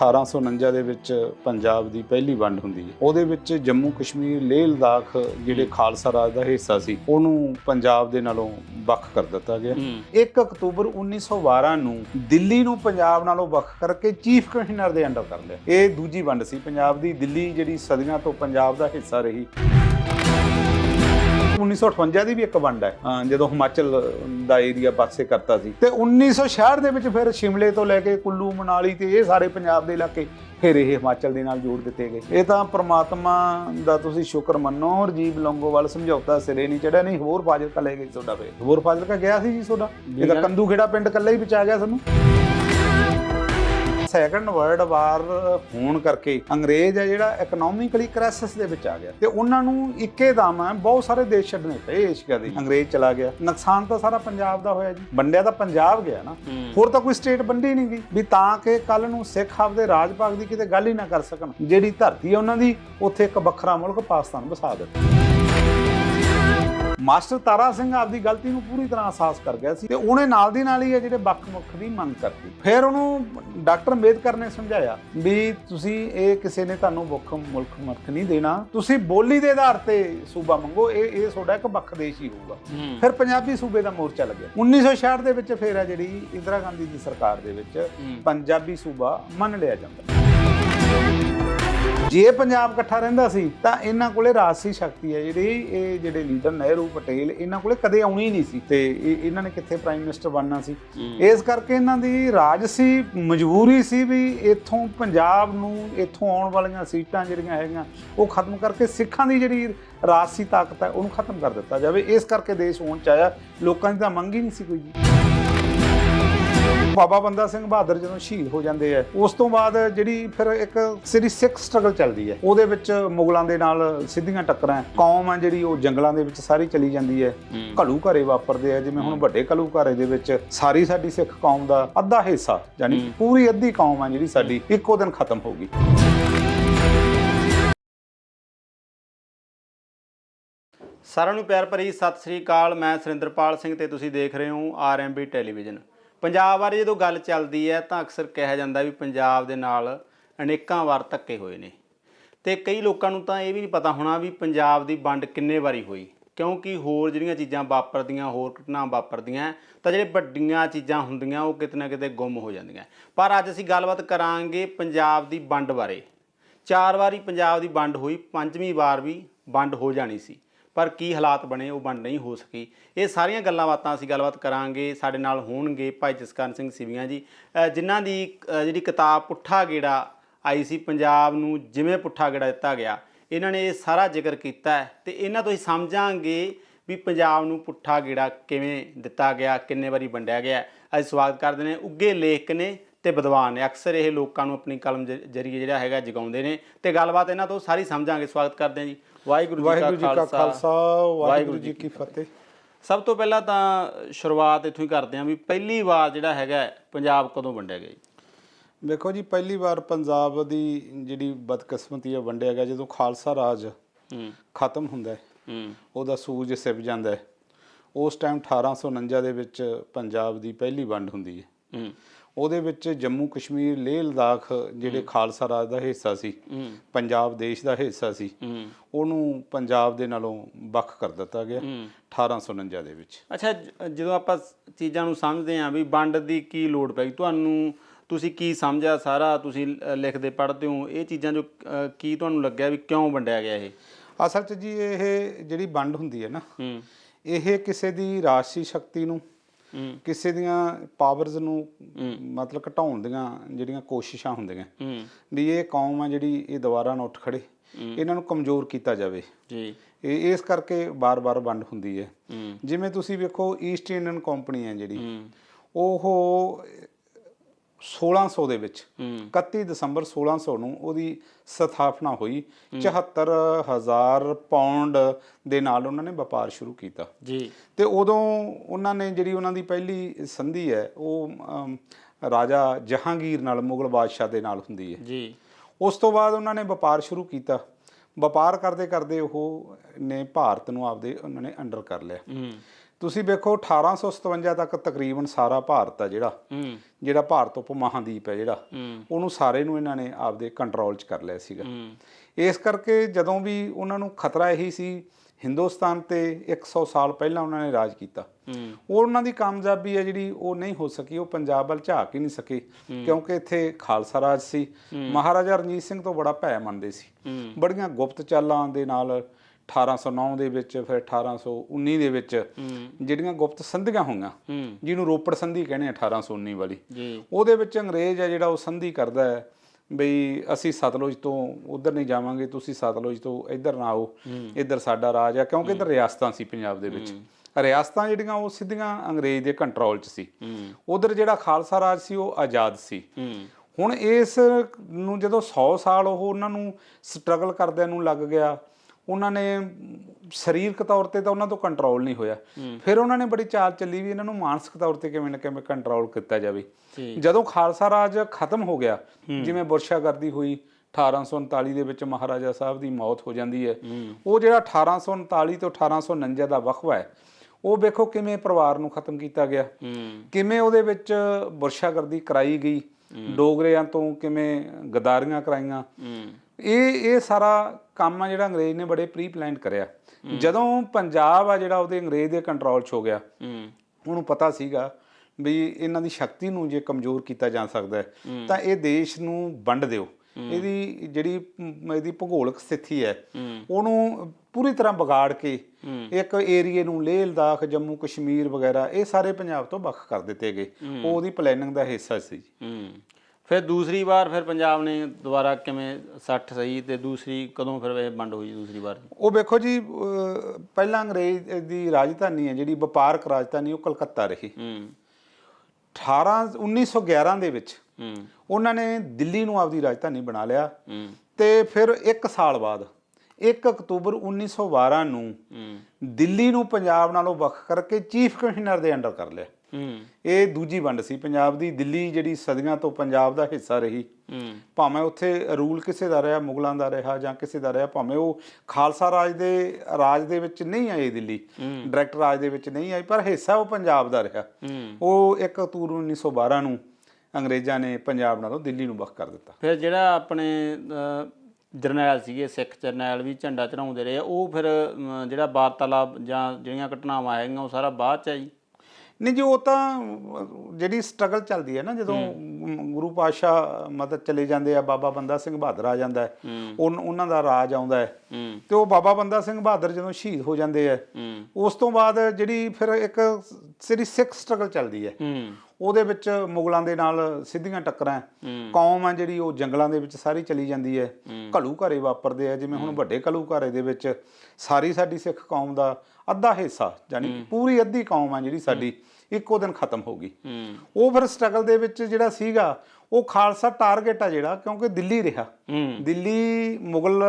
1849 ਦੇ ਵਿੱਚ ਪੰਜਾਬ ਦੀ ਪਹਿਲੀ ਵੰਡ ਹੁੰਦੀ ਹੈ। ਉਹਦੇ ਵਿੱਚ ਜੰਮੂ ਕਸ਼ਮੀਰ ਲੇਹ ਲਦਾਖ ਜਿਹੜੇ ਖਾਲਸਾ ਰਾਜ ਦਾ ਹਿੱਸਾ ਸੀ ਉਹਨੂੰ ਪੰਜਾਬ ਦੇ ਨਾਲੋਂ ਵੱਖ ਕਰ ਦਿੱਤਾ ਗਿਆ। 1 ਅਕਤੂਬਰ 1912 ਨੂੰ ਦਿੱਲੀ ਨੂੰ ਪੰਜਾਬ ਨਾਲੋਂ ਵੱਖ ਕਰਕੇ ਚੀਫ ਕਮਿਸ਼ਨਰ ਦੇ ਅੰਡਰ ਕਰ ਲਿਆ। ਇਹ ਦੂਜੀ ਵੰਡ ਸੀ ਪੰਜਾਬ ਦੀ। ਦਿੱਲੀ ਜਿਹੜੀ ਸਦੀਆਂ ਤੋਂ ਪੰਜਾਬ ਦਾ ਹਿੱਸਾ ਰਹੀ। 1958 ਦੀ ਵੀ ਇੱਕ ਵੰਡ ਹੈ ਜਦੋਂ ਹਿਮਾਚਲ ਦਾ ਏਰੀਆ ਪਾਸੇ ਕਰਤਾ ਸੀ। ਤੇ 1966 ਦੇ ਵਿੱਚ ਫਿਰ ਸ਼ਿਮਲੇ ਤੋਂ ਲੈ ਕੇ ਕੁੱਲੂ ਮਨਾਲੀ ਤੇ ਇਹ ਸਾਰੇ ਪੰਜਾਬ ਦੇ ਇਲਾਕੇ ਫਿਰ ਇਹ ਹਿਮਾਚਲ ਦੇ ਨਾਲ ਜੋੜ ਦਿੱਤੇ ਗਏ। ਇਹ ਤਾਂ ਪ੍ਰਮਾਤਮਾ ਦਾ ਤੁਸੀਂ ਸ਼ੁਕਰ ਮੰਨੋ ਰਜੀਵ ਲੰਗੋਵਾਲ ਸਮਝੌਤਾ ਸਿਰੇ ਨਹੀਂ ਚੜਿਆ ਨਹੀਂ ਹੋਰ ਫਾਜ਼ਿਲਕਾ ਲੈ ਗਈ ਤੁਹਾਡਾ ਫੇ ਹੋਰ ਫਾਜ਼ਿਲਕਾ ਗਿਆ ਸੀ ਜੀ ਤੁਹਾਡਾ ਇਹ ਤਾਂ ਕੰਦੂ ਖੇੜਾ ਪਿੰਡ ਕੱਲਾ ਹੀ ਬਚਾ ਗਿਆ ਸਾਨੂੰ। ਸੈਕੰਡ ਵਰਲਡ ਵਾਰ ਹੋਣ ਕਰਕੇ ਅੰਗਰੇਜ਼ ਹੈ ਜਿਹੜਾ ਇਕਨੋਮਿਕਲੀ ਕ੍ਰਾਈਸਿਸ ਦੇ ਵਿੱਚ ਆ ਗਿਆ ਤੇ ਉਹਨਾਂ ਨੂੰ ਇੱਕੇ ਦਮ ਹੈ ਬਹੁਤ ਸਾਰੇ ਦੇਸ਼ ਛੱਡਣੇ ਪਏ ਏਸ਼ੀਆ ਦੇ। ਅੰਗਰੇਜ਼ ਚਲਾ ਗਿਆ। ਨੁਕਸਾਨ ਤਾਂ ਸਾਰਾ ਪੰਜਾਬ ਦਾ ਹੋਇਆ ਜੀ। ਵੰਡਿਆ ਤਾਂ ਪੰਜਾਬ ਗਿਆ ਨਾ। ਹੋਰ ਤਾਂ ਕੋਈ ਸਟੇਟ ਵੰਡੀ ਨਹੀਂ ਗਈ। ਵੀ ਤਾਂ ਕਿ ਕੱਲ ਨੂੰ ਸਿੱਖ ਆਪਦੇ ਰਾਜ ਭਾਗ ਦੀ ਕਿਤੇ ਗੱਲ ਹੀ ਨਾ ਕਰ ਸਕਣ। ਜਿਹੜੀ ਧਰਤੀ ਹੈ ਉਹਨਾਂ ਦੀ ਉੱਥੇ ਇੱਕ ਵੱਖਰਾ ਮੁਲਕ ਪਾਕਿਸਤਾਨ ਵਸਾ ਦਿੱਤਾ। ਮਾਸਟਰ ਤਾਰਾ ਸਿੰਘ ਆਪਦੀ ਗਲਤੀ ਨੂੰ ਪੂਰੀ ਤਰ੍ਹਾਂ ਅਹਿਸਾਸ ਕਰ ਗਿਆ ਸੀ ਤੇ ਉਹਨੇ ਨਾਲ ਦੀ ਨਾਲ ਹੀ ਇਹ ਜਿਹੜੇ ਵੱਖ-ਵੱਖ ਦੀ ਮੰਗ ਕਰਤੀ। ਫਿਰ ਉਹਨੂੰ ਡਾਕਟਰ ਅੰਬੇਦਕਰ ਨੇ ਸਮਝਾਇਆ ਵੀ ਤੁਸੀਂ ਇਹ ਕਿਸੇ ਨੇ ਤੁਹਾਨੂੰ ਮੁੱਖ ਮੁਲਕ ਨਹੀਂ ਦੇਣਾ। ਤੁਸੀਂ ਬੋਲੀ ਦੇ ਆਧਾਰ ਤੇ ਸੂਬਾ ਮੰਗੋ ਇਹ ਇਹ ਤੁਹਾਡਾ ਇੱਕ ਵੱਖ ਦੇਸ਼ ਹੀ ਹੋਊਗਾ। ਫਿਰ ਪੰਜਾਬੀ ਸੂਬੇ ਦਾ ਮੋਰਚਾ ਲੱਗਿਆ। 1966 ਦੇ ਵਿੱਚ ਫਿਰ ਆ ਜਿਹੜੀ ਇੰਦਰਾ ਗਾਂਧੀ ਦੀ ਸਰਕਾਰ ਦੇ ਵਿੱਚ ਪੰਜਾਬੀ ਸੂਬਾ ਮੰਨ ਲਿਆ ਜਾਂਦਾ। ਜੇ ਪੰਜਾਬ ਇਕੱਠਾ ਰਹਿੰਦਾ ਸੀ ਤਾਂ ਇਹਨਾਂ ਕੋਲੇ ਰਾਜਸੀ ਸ਼ਕਤੀ ਹੈ ਜਿਹੜੀ ਇਹ ਜਿਹੜੇ ਲੀਡਰ ਨਹਿਰੂ ਪਟੇਲ ਇਹਨਾਂ ਕੋਲੇ ਕਦੇ ਆਉਣੀ ਹੀ ਨਹੀਂ ਸੀ। ਤੇ ਇਹ- ਇਹਨਾਂ ਨੇ ਕਿੱਥੇ ਪ੍ਰਾਈਮ ਮਿਨਿਸਟਰ ਬਣਨਾ ਸੀ? ਇਸ ਕਰਕੇ ਇਹਨਾਂ ਦੀ ਰਾਜਸੀ ਮਜਬੂਰੀ ਸੀ ਵੀ ਇੱਥੋਂ ਪੰਜਾਬ ਨੂੰ ਇੱਥੋਂ ਆਉਣ ਵਾਲੀਆਂ ਸੀਟਾਂ ਜਿਹੜੀਆਂ ਹੈਗੀਆਂ ਉਹ ਖਤਮ ਕਰਕੇ ਸਿੱਖਾਂ ਦੀ ਜਿਹੜੀ ਰਾਜਸੀ ਤਾਕਤ ਹੈ ਉਹਨੂੰ ਖਤਮ ਕਰ ਦਿੱਤਾ ਜਾਵੇ। ਇਸ ਕਰਕੇ ਦੇਸ਼ ਹੋਣ ਚ ਆਇਆ। ਲੋਕਾਂ ਦੀ ਤਾਂ ਮੰਗ ਹੀ ਨਹੀਂ ਸੀ ਕੋਈ ਜੀ ਬਾਬਾ ਬੰਦਾ ਸਿੰਘ ਬਹਾਦਰ ਜਦੋਂ ਸ਼ਹੀਦ ਹੋ ਜਾਂਦੇ ਆ ਉਸ ਤੋਂ ਬਾਅਦ ਜਿਹੜੀ ਫਿਰ ਇੱਕ ਸਿਰੀ ਸਿੱਖ ਸਟਰਗਲ ਚੱਲਦੀ ਹੈ ਉਹਦੇ ਵਿੱਚ ਮੁਗਲਾਂ ਦੇ ਨਾਲ ਸਿੱਧੀਆਂ ਟੱਕਰਾਂ ਕੌਮ ਆ ਜਿਹੜੀ ਉਹ ਜੰਗਲਾਂ ਦੇ ਵਿੱਚ ਸਾਰੀ ਚਲੀ ਜਾਂਦੀ ਹੈ। ਘਲੂ ਘਰੇ ਵਾਪਰਦੇ ਆ ਜਿਵੇਂ ਹੁਣ ਵੱਡੇ ਘਲੂ ਘਰੇ ਦੇ ਵਿੱਚ ਸਾਰੀ ਸਾਡੀ ਸਿੱਖ ਕੌਮ ਦਾ ਅੱਧਾ ਹਿੱਸਾ ਯਾਨੀ ਪੂਰੀ ਅੱਧੀ ਕੌਮ ਆ ਜਿਹੜੀ ਸਾਡੀ ਇੱਕੋ ਦਿਨ ਖਤਮ ਹੋ ਗਈ। ਸਾਰਿਆਂ ਨੂੰ ਪਿਆਰ ਭਰੀ ਸਤਿ ਸ੍ਰੀ ਅਕਾਲ। ਮੈਂ ਸੁਰਿੰਦਰਪਾਲ ਸਿੰਘ ਤੇ ਤੁਸੀਂ ਦੇਖ ਰਹੇ ਹੋ ਆਰਐਮਬੀ ਟੈਲੀਵਿਜ਼ਨ। ਪੰਜਾਬ ਬਾਰੇ ਜਦੋਂ ਗੱਲ ਚੱਲਦੀ ਹੈ ਤਾਂ ਅਕਸਰ ਕਿਹਾ ਜਾਂਦਾ ਵੀ ਪੰਜਾਬ ਦੇ ਨਾਲ ਅਨੇਕਾਂ ਵਾਰ ਧੱਕੇ ਹੋਏ ਨੇ। ਤੇ ਕਈ ਲੋਕਾਂ ਨੂੰ ਤਾਂ ਇਹ ਵੀ ਨਹੀਂ ਪਤਾ ਹੋਣਾ ਵੀ ਪੰਜਾਬ ਦੀ ਵੰਡ ਕਿੰਨੇ ਵਾਰੀ ਹੋਈ। ਕਿਉਂਕਿ ਹੋਰ ਜਿਹੜੀਆਂ ਚੀਜ਼ਾਂ ਵਾਪਰਦੀਆਂ, ਹੋਰ ਘਟਨਾ ਵਾਪਰਦੀਆਂ, ਤਾਂ ਜਿਹੜੇ ਵੱਡੀਆਂ ਚੀਜ਼ਾਂ ਹੁੰਦੀਆਂ, ਉਹ ਕਿਤੇ ਨਾ ਕਿਤੇ ਗੁੰਮ ਹੋ ਜਾਂਦੀਆਂ। ਪਰ ਅੱਜ ਅਸੀਂ ਗੱਲਬਾਤ ਕਰਾਂਗੇ ਪੰਜਾਬ ਦੀ ਵੰਡ ਬਾਰੇ। ਚਾਰ ਵਾਰੀ ਪੰਜਾਬ ਦੀ ਵੰਡ ਹੋਈ, ਪੰਜਵੀਂ ਵਾਰ ਵੀ ਵੰਡ ਹੋ ਜਾਣੀ ਸੀ। ਪਰ ਕੀ ਹਾਲਾਤ ਬਣੇ, ਉਹ ਬਣ ਨਹੀਂ ਹੋ ਸਕੀ। ਇਹ ਸਾਰੀਆਂ ਗੱਲਾਂ ਬਾਤਾਂ ਅਸੀਂ ਗੱਲਬਾਤ ਕਰਾਂਗੇ, ਸਾਡੇ ਨਾਲ ਹੋਣਗੇ ਭਾਈ ਜਸਕਰਨ ਸਿੰਘ ਸਿਵੀਆਂ ਜੀ। ਜਿਨ੍ਹਾਂ ਦੀ ਜਿਹੜੀ ਕਿਤਾਬ ਪੁੱਠਾ ਗੇੜਾ ਆਈ ਸੀ, ਪੰਜਾਬ ਨੂੰ ਜਿਵੇਂ ਪੁੱਠਾ ਗੇੜਾ ਦਿੱਤਾ ਗਿਆ, ਇਹਨਾਂ ਨੇ ਇਹ ਸਾਰਾ ਜ਼ਿਕਰ ਕੀਤਾ ਹੈ ਤੇ ਇਹਨਾਂ ਤੋਂ ਹੀ ਸਮਝਾਂਗੇ ਵੀ ਪੰਜਾਬ ਨੂੰ ਪੁੱਠਾ ਗੇੜਾ ਕਿਵੇਂ ਦਿੱਤਾ ਗਿਆ, ਕਿੰਨੇ ਵਾਰੀ ਵੰਡਿਆ ਗਿਆ ਅਸੀਂ ਸਵਾਗਤ ਕਰਦੇ ਨੇ ਉੱਗੇ ਲੇਖਕ ਨੇ ਤੇ ਵਿਦਵਾਨ ਨੇ। ਅਕਸਰ ਇਹ ਲੋਕਾਂ ਨੂੰ ਆਪਣੀ ਕਲਮ ਜ- ਜਰੀਏ ਜਿਹੜਾ ਹੈਗਾ ਜਗਾਉਂਦੇ ਨੇ ਤੇ ਗੱਲਬਾਤ ਇਹਨਾਂ ਤੋਂ ਸਾਰੀ ਸਮਝਾਂਗੇ, ਸਵਾਗਤ ਕਰਦੇ ਹਾਂ ਜੀ। ਵਾਹਿਗੁਰੂ ਜੀ ਕਾ ਖਾਲਸਾ ਵਾਹਿਗੁਰੂ ਜੀ ਕੀ ਫਤਿਹ। ਸਭ ਤੋਂ ਪਹਿਲਾਂ ਤਾਂ ਸ਼ੁਰੂਆਤ ਇੱਥੋਂ ਹੀ ਕਰਦੇ ਹਾਂ ਵੀ ਪਹਿਲੀ ਵਾਰ ਜਿਹੜਾ ਹੈਗਾ ਪੰਜਾਬ ਕਦੋਂ ਵੰਡਿਆ ਗਿਆ ਜੀ? ਵੇਖੋ ਜੀ ਪਹਿਲੀ ਵਾਰ ਪੰਜਾਬ ਦੀ ਜਿਹੜੀ ਬਦਕਿਸਮਤੀ ਹੈ ਵੰਡਿਆ ਗਿਆ ਜਦੋਂ ਖਾਲਸਾ ਰਾਜ ਖਤਮ ਹੁੰਦਾ ਹੈ। ਉਹਦਾ ਸੂਰਜ ਸਿਪ ਜਾਂਦਾ ਹੈ। ਉਸ ਟਾਈਮ 1849 ਦੇ ਵਿੱਚ ਪੰਜਾਬ ਦੀ ਪਹਿਲੀ ਵੰਡ ਹੁੰਦੀ ਹੂੰ। ਉਹਦੇ ਵਿੱਚ ਜੰਮੂ ਕਸ਼ਮੀਰ ਲੇਹ ਲਦਾਖ ਜਿਹੜੇ ਖਾਲਸਾ ਰਾਜ ਦਾ ਹਿੱਸਾ ਸੀ ਪੰਜਾਬ ਦੇਸ਼ ਦਾ ਹਿੱਸਾ ਸੀ ਉਹਨੂੰ ਪੰਜਾਬ ਦੇ ਨਾਲੋਂ ਵੱਖ ਕਰ ਦਿੱਤਾ ਗਿਆ ਹੂੰ। 1849 ਦੇ ਵਿੱਚ। ਅੱਛਾ ਜਦੋਂ ਆਪਾਂ ਚੀਜ਼ਾਂ ਨੂੰ ਸਮਝਦੇ ਹਾਂ ਵੀ ਵੰਡ ਦੀ ਕੀ ਲੋੜ ਪੈ ਗਈ ਤੁਹਾਨੂੰ ਤੁਸੀਂ ਕੀ ਸਮਝਿਆ ਸਾਰਾ? ਤੁਸੀਂ ਲਿਖਦੇ ਪੜ੍ਹਦੇ ਹੋ ਇਹ ਚੀਜ਼ਾਂ ਜੋ ਕੀ ਤੁਹਾਨੂੰ ਲੱਗਿਆ ਵੀ ਕਿਉਂ ਵੰਡਿਆ ਗਿਆ ਇਹ? ਅਸਲ 'ਚ ਜੀ ਇਹ ਜਿਹੜੀ ਵੰਡ ਹੁੰਦੀ ਹੈ ਨਾ ਇਹ ਕਿਸੇ ਦੀ ਰਾਜਸੀ ਸ਼ਕਤੀ ਨੂੰ ਕਿਸੇ ਦੀਆਂ ਪਾਵਰਸ ਨੂੰ ਮਤਲਬ ਘਟਾਉਣ ਦੀਆਂ ਜਿਹੜੀਆਂ ਕੋਸ਼ਿਸ਼ਾਂ ਹੁੰਦੀਆਂ। ਵੀ ਇਹ ਕੌਮ ਆ ਜਿਹੜੀ ਇਹ ਦੁਬਾਰਾ ਨਾ ਉੱਠ ਖੜੇ ਇਹਨਾਂ ਨੂੰ ਕਮਜ਼ੋਰ ਕੀਤਾ ਜਾਵੇ। ਜੀ। ਇਹ ਇਸ ਕਰਕੇ ਬਾਰ-ਬਾਰ ਵੰਡ ਹੁੰਦੀ ਹੈ। ਜਿਵੇਂ ਤੁਸੀਂ ਵੇਖੋ ਈਸਟ ਇੰਡੀਅਨ ਕੰਪਨੀ ਹੈ ਜਿਹੜੀ। ਉਹ 1600 ਦੇ ਵਿੱਚ ਹੂੰ। 31 ਦਸੰਬਰ 1600 ਨੂੰ ਉਹਦੀ ਸਥਾਪਨਾ ਹੋਈ। 74000 ਪਾਉਂਡ ਦੇ ਨਾਲ ਉਹਨਾਂ ਨੇ ਵਪਾਰ ਸ਼ੁਰੂ ਕੀਤਾ। ਜੀ। ਤੇ ਉਦੋਂ ਉਹਨਾਂ ਨੇ ਜਿਹੜੀ ਉਹਨਾਂ ਦੀ ਪਹਿਲੀ ਸੰਧੀ ਹੈ ਉਹ ਰਾਜਾ ਜਹਾਂਗੀਰ ਨਾਲ ਮੁਗਲ ਬਾਦਸ਼ਾਹ ਦੇ ਨਾਲ ਹੁੰਦੀ ਹੈ। ਜੀ। ਉਸ ਤੋਂ ਬਾਅਦ ਉਹਨਾਂ ਨੇ ਵਪਾਰ ਸ਼ੁਰੂ ਕੀਤਾ। ਵਪਾਰ ਕਰਦੇ ਕਰਦੇ ਉਹ ਨੇ ਭਾਰਤ ਨੂੰ ਆਪਦੇ ਉਹਨਾਂ ਨੇ ਅੰਡਰ ਕਰ ਲਿਆ। ਹੂੰ। ਤੁਸੀਂ ਵੇਖੋ 1857 ਤੱਕ ਤਕਰੀਬਨ ਸਾਰਾ ਭਾਰਤ ਹੈ ਜਿਹੜਾ। ਜਿਹੜਾ ਭਾਰਤ ਉਪ ਮਹਾਦੀਪ ਹੈ ਜਿਹੜਾ। ਉਹਨੂੰ ਸਾਰੇ ਨੂੰ ਇਹਨਾਂ ਨੇ ਆਪਦੇ ਕੰਟਰੋਲ 'ਚ ਕਰ ਲਿਆ ਸੀਗਾ। ਇਸ ਕਰਕੇ ਜਦੋਂ ਵੀ ਉਹਨਾਂ ਨੂੰ ਖਤਰਾ ਇਹੀ ਸੀ ਹਿੰਦੁਸਤਾਨ ਤੇ 100 ਸਾਲ ਪਹਿਲਾਂ ਉਹਨਾਂ ਨੇ ਰਾਜ ਕੀਤਾ। ਉਹ ਉਹਨਾਂ ਦੀ ਕਾਮਯਾਬੀ ਹੈ ਜਿਹੜੀ ਉਹ ਨਹੀਂ ਹੋ ਸਕੀ ਉਹ ਪੰਜਾਬ ਵੱਲ ਝਾਕ ਹੀ ਨਹੀਂ ਸਕੇ। ਕਿਉਂਕਿ ਇੱਥੇ ਖਾਲਸਾ ਰਾਜ ਸੀ। ਮਹਾਰਾਜਾ ਰਣਜੀਤ ਸਿੰਘ ਤੋਂ ਬੜਾ ਭੈ ਮੰਨਦੇ ਸੀ। ਬੜੀਆਂ ਗੁਪਤ ਚਾਲਾਂ ਦੇ ਨਾਲ 1809 ਦੇ ਵਿੱਚ ਫਿਰ 1819 ਦੇ ਵਿੱਚ ਜਿਹੜੀਆਂ ਗੁਪਤ ਸੰਧੀਆਂ ਹੋਈਆਂ ਜਿਹਨੂੰ ਰੋਪੜ ਸੰਧੀ ਕਹਿੰਦੇ ਆ 1819 ਵਾਲੀ। ਜੀ। ਉਹਦੇ ਵਿੱਚ ਅੰਗਰੇਜ਼ ਆ ਜਿਹੜਾ ਉਹ ਸੰਧੀ ਕਰਦਾ ਹੈ ਬਈ ਅਸੀਂ ਸਤਲੁਜ ਤੋਂ ਉਧਰ ਨਹੀਂ ਜਾਵਾਂਗੇ ਤੁਸੀਂ ਸਤਲੁਜ ਤੋਂ ਇੱਧਰ ਨਾ ਆਓ ਇੱਧਰ ਸਾਡਾ ਰਾਜ ਆ ਕਿਉਂਕਿ ਇੱਧਰ ਰਿਆਸਤਾਂ ਸੀ ਪੰਜਾਬ ਦੇ ਵਿੱਚ। ਰਿਆਸਤਾਂ ਜਿਹੜੀਆਂ ਉਹ ਸਿੱਧੀਆਂ ਅੰਗਰੇਜ਼ ਦੇ ਕੰਟਰੋਲ 'ਚ ਸੀ। ਉਧਰ ਜਿਹੜਾ ਖਾਲਸਾ ਰਾਜ ਸੀ ਉਹ ਆਜ਼ਾਦ ਸੀ। ਹੁਣ ਇਸ ਨੂੰ ਜਦੋਂ 100 ਸਾਲ ਉਹ ਉਹਨਾਂ ਨੂੰ ਸਟਰਗਲ ਕਰਦਿਆਂ ਨੂੰ ਲੱਗ ਗਿਆ ਉਹਨਾਂ ਨੇ ਸਰੀਰਕ ਤੌਰ ਤੇ ਤਾਂ ਉਹਨਾਂ ਤੋਂ ਕੰਟਰੋਲ ਨਹੀਂ ਹੋਇਆ। ਫਿਰ ਉਹਨਾਂ ਨੇ ਬੜੀ ਚਾਲ ਚੱਲੀ ਵੀ ਇਹਨਾਂ ਨੂੰ ਮਾਨਸਿਕ ਤੌਰ ਤੇ ਕਿਵੇਂ ਨਾ ਕਿਵੇਂ ਕੰਟਰੋਲ ਕੀਤਾ ਜਾਵੇ। ਜਦੋਂ ਖਾਲਸਾ ਰਾਜ ਖਤਮ ਹੋ ਗਿਆ ਜਿਵੇਂ ਬੁਰਸ਼ਾਗਰਦੀ ਹੋਈ 1839 ਦੇ ਵਿੱਚ ਮਹਾਰਾਜਾ ਸਾਹਿਬ ਦੀ ਮੌਤ ਹੋ ਜਾਂਦੀ ਹੈ। ਉਹ ਜਿਹੜਾ 1839 ਤੋਂ 1849 ਦਾ ਵਕਫਾ ਹੈ ਉਹ ਵੇਖੋ ਕਿਵੇਂ ਪਰਿਵਾਰ ਨੂੰ ਖਤਮ ਕੀਤਾ ਗਿਆ। ਕਿਵੇਂ ਉਹਦੇ ਵਿੱਚ ਬੁਰਸ਼ਾਗਰਦੀ ਕਰਾਈ ਗਈ। ਡੋਗਰਿਆਂ ਤੋਂ ਕਿਵੇਂ ਗਦਾਰੀਆਂ ਕਰਾਈਆਂ। ਇਹ ਇਹ ਸਾਰਾ ਕੰਮ ਆ ਜਿਹੜਾ ਅੰਗਰੇਜ਼ ਨੇ ਬੜੇ ਪ੍ਰੀ ਪਲਾਨਡ ਕਰਿਆ। ਜਦੋਂ ਪੰਜਾਬ ਆ ਜਿਹੜਾ ਉਹਦੇ ਅੰਗਰੇਜ਼ ਦੇ ਕੰਟਰੋਲ 'ਚ ਹੋ ਗਿਆ ਉਹਨੂੰ ਪਤਾ ਸੀਗਾ ਵੀ ਇਹਨਾਂ ਦੀ ਸ਼ਕਤੀ ਨੂੰ ਜੇ ਕਮਜ਼ੋਰ ਕੀਤਾ ਜਾ ਸਕਦਾ ਤਾਂ ਇਹ ਦੇਸ਼ ਨੂੰ ਵੰਡ ਦਿਓ। ਇਹਦੀ ਜਿਹੜੀ ਇਹਦੀ ਭੂਗੋਲਿਕ ਸਥਿਤੀ ਹੈ ਉਹਨੂੰ ਪੂਰੀ ਤਰ੍ਹਾਂ ਵਿਗਾੜ ਕੇ ਇੱਕ ਏਰੀਏ ਨੂੰ ਲੇਹ ਲਦਾਖ ਜੰਮੂ ਕਸ਼ਮੀਰ ਵਗੈਰਾ ਇਹ ਸਾਰੇ ਪੰਜਾਬ ਤੋਂ ਵੱਖ ਕਰ ਦਿੱਤੇ ਗਏ। ਉਹ ਉਹਦੀ ਪਲੈਨਿੰਗ ਦਾ ਹਿੱਸਾ ਸੀ। ਹੂੰ। ਫਿਰ ਦੂਸਰੀ ਵਾਰ ਫਿਰ ਪੰਜਾਬ ਨੇ ਦੁਬਾਰਾ ਕਿਵੇਂ 60 ਸਹੀ ਤੇ ਦੂਸਰੀ ਕਦੋਂ ਫਿਰ ਇਹ ਵੰਡ ਹੋਈ ਦੂਸਰੀ ਵਾਰ? ਉਹ ਵੇਖੋ ਜੀ ਪਹਿਲਾਂ ਅੰਗਰੇਜ਼ ਦੀ ਰਾਜਧਾਨੀ ਹੈ ਜਿਹੜੀ ਵਪਾਰਕ ਰਾਜਧਾਨੀ ਉਹ ਕਲਕੱਤਾ ਰਹੀ। ਹੂੰ। 18 1911 ਦੇ ਵਿੱਚ ਹੂੰ। ਉਹਨਾਂ ਨੇ ਦਿੱਲੀ ਨੂੰ ਆਪਦੀ ਰਾਜਧਾਨੀ ਬਣਾ ਲਿਆ। ਹੂੰ। ਤੇ ਫਿਰ 1 ਸਾਲ ਬਾਅਦ 1 ਅਕਤੂਬਰ 1912 ਨੂੰ ਦਿੱਲੀ ਨੂੰ ਪੰਜਾਬ ਨਾਲੋਂ ਵੱਖ ਕਰਕੇ ਚੀਫ ਕਮਿਸ਼ਨਰ ਦੇ ਅੰਡਰ ਕਰ ਲਿਆ। ਇਹ ਦੂਜੀ ਵੰਡ ਸੀ। ਪੰਜਾਬ ਦੀ ਦਿੱਲੀ ਜਿਹੜੀ ਸਦੀਆਂ ਤੋਂ ਪੰਜਾਬ ਦਾ ਹਿੱਸਾ ਰਹੀ। ਭਾਵੇਂ ਉੱਥੇ ਰੂਲ ਕਿਸੇ ਦਾ ਰਿਹਾ ਮੁਗਲਾਂ ਦਾ ਰਿਹਾ ਜਾਂ ਕਿਸੇ ਦਾ ਰਿਹਾ ਭਾਵੇਂ ਉਹ ਖਾਲਸਾ ਰਾਜ ਦੇ ਰਾਜ ਦੇ ਵਿੱਚ ਨਹੀਂ ਆਏ ਦਿੱਲੀ। ਡਾਇਰੈਕਟ ਰਾਜ ਦੇ ਵਿੱਚ ਨਹੀਂ ਆਈ ਪਰ ਹਿੱਸਾ ਉਹ ਪੰਜਾਬ ਦਾ ਰਿਹਾ। ਉਹ 1 ਅਕਤੂਬਰ 1912 ਨੂੰ ਅੰਗਰੇਜ਼ਾਂ ਨੇ ਪੰਜਾਬ ਨਾਲੋਂ ਦਿੱਲੀ ਨੂੰ ਵੱਖ ਕਰ ਦਿੱਤਾ। ਫਿਰ ਜਿਹੜਾ ਆਪਣੇ ਜਰਨੈਲ ਸੀਗੇ ਸਿੱਖ ਜਰਨੈਲ ਵੀ ਝੰਡਾ ਚੜਾਉਂਦੇ ਰਹੇ। ਉਹ ਫਿਰ ਜਿਹੜਾ ਵਾਰਤਾਲਾਪ ਜਾਂ ਜਿਹੜੀਆਂ ਘਟਨਾਵਾਂ ਆਈਆਂ ਉਹ ਸਾਰਾ ਬਾਅਦ ਚ ਆ ਜੀ ਨਹੀਂ ਜੀ ਉਹ ਤਾਂ ਜਿਹੜੀ ਸਟਰਗਲ ਚੱਲਦੀ ਹੈ ਨਾ ਜਦੋਂ ਗੁਰੂ ਪਾਤਸ਼ਾਹ ਮਦਦ ਚਲੇ ਜਾਂਦੇ ਆ ਬਾਬਾ ਬੰਦਾ ਸਿੰਘ ਬਹਾਦਰ ਆ ਜਾਂਦਾ ਹੈ ਉਹਨਾਂ ਦਾ ਰਾਜ ਆਉਂਦਾ ਹੈ। ਤੇ ਉਹ ਬਾਬਾ ਬੰਦਾ ਸਿੰਘ ਬਹਾਦਰ ਜਦੋਂ ਸ਼ਹੀਦ ਹੋ ਜਾਂਦੇ ਆ ਉਸ ਤੋਂ ਬਾਅਦ ਜਿਹੜੀ ਫਿਰ ਇੱਕ ਸਿਰੀ ਸਿੱਖ ਸਟਰਗਲ ਚੱਲਦੀ ਹੂੰ। ਉਹਦੇ ਵਿੱਚ ਮੁਗਲਾਂ ਦੇ ਨਾਲ ਸਿੱਧੀਆਂ ਟੱਕਰਾਂ ਕੌਮ ਆ ਜਿਹੜੀ ਉਹ ਜੰਗਲਾਂ ਦੇ ਵਿੱਚ ਸਾਰੀ ਚਲੀ ਜਾਂਦੀ ਹੈ। ਘਲੂ ਘਾਰੇ ਵਾਪਰਦੇ ਆ ਜਿਵੇਂ ਹੁਣ ਵੱਡੇ ਘਲੂ ਘਾਰੇ ਦੇ ਵਿੱਚ ਸਾਰੀ ਸਾਡੀ ਸਿੱਖ ਕੌਮ ਦਾ ਅੱਧਾ ਹਿੱਸਾ ਯਾਨੀ ਪੂਰੀ ਅੱਧੀ ਕੌਮ ਆ ਜਿਹੜੀ ਸਾਡੀ ਇੱਕੋ ਦਿਨ ਖਤਮ ਹੋ ਗਈ। ਉਹ ਫਿਰ ਸਟਰਗਲ ਦੇ ਵਿੱਚ ਜਿਹੜਾ ਸੀਗਾ ਉਹ ਖਾਲਸਾ ਟਾਰਗੇਟ ਆ ਜਿਹੜਾ ਕਿਉਂਕਿ ਦਿੱਲੀ ਰਿਹਾ। ਦਿੱਲੀ ਮੁਗਲ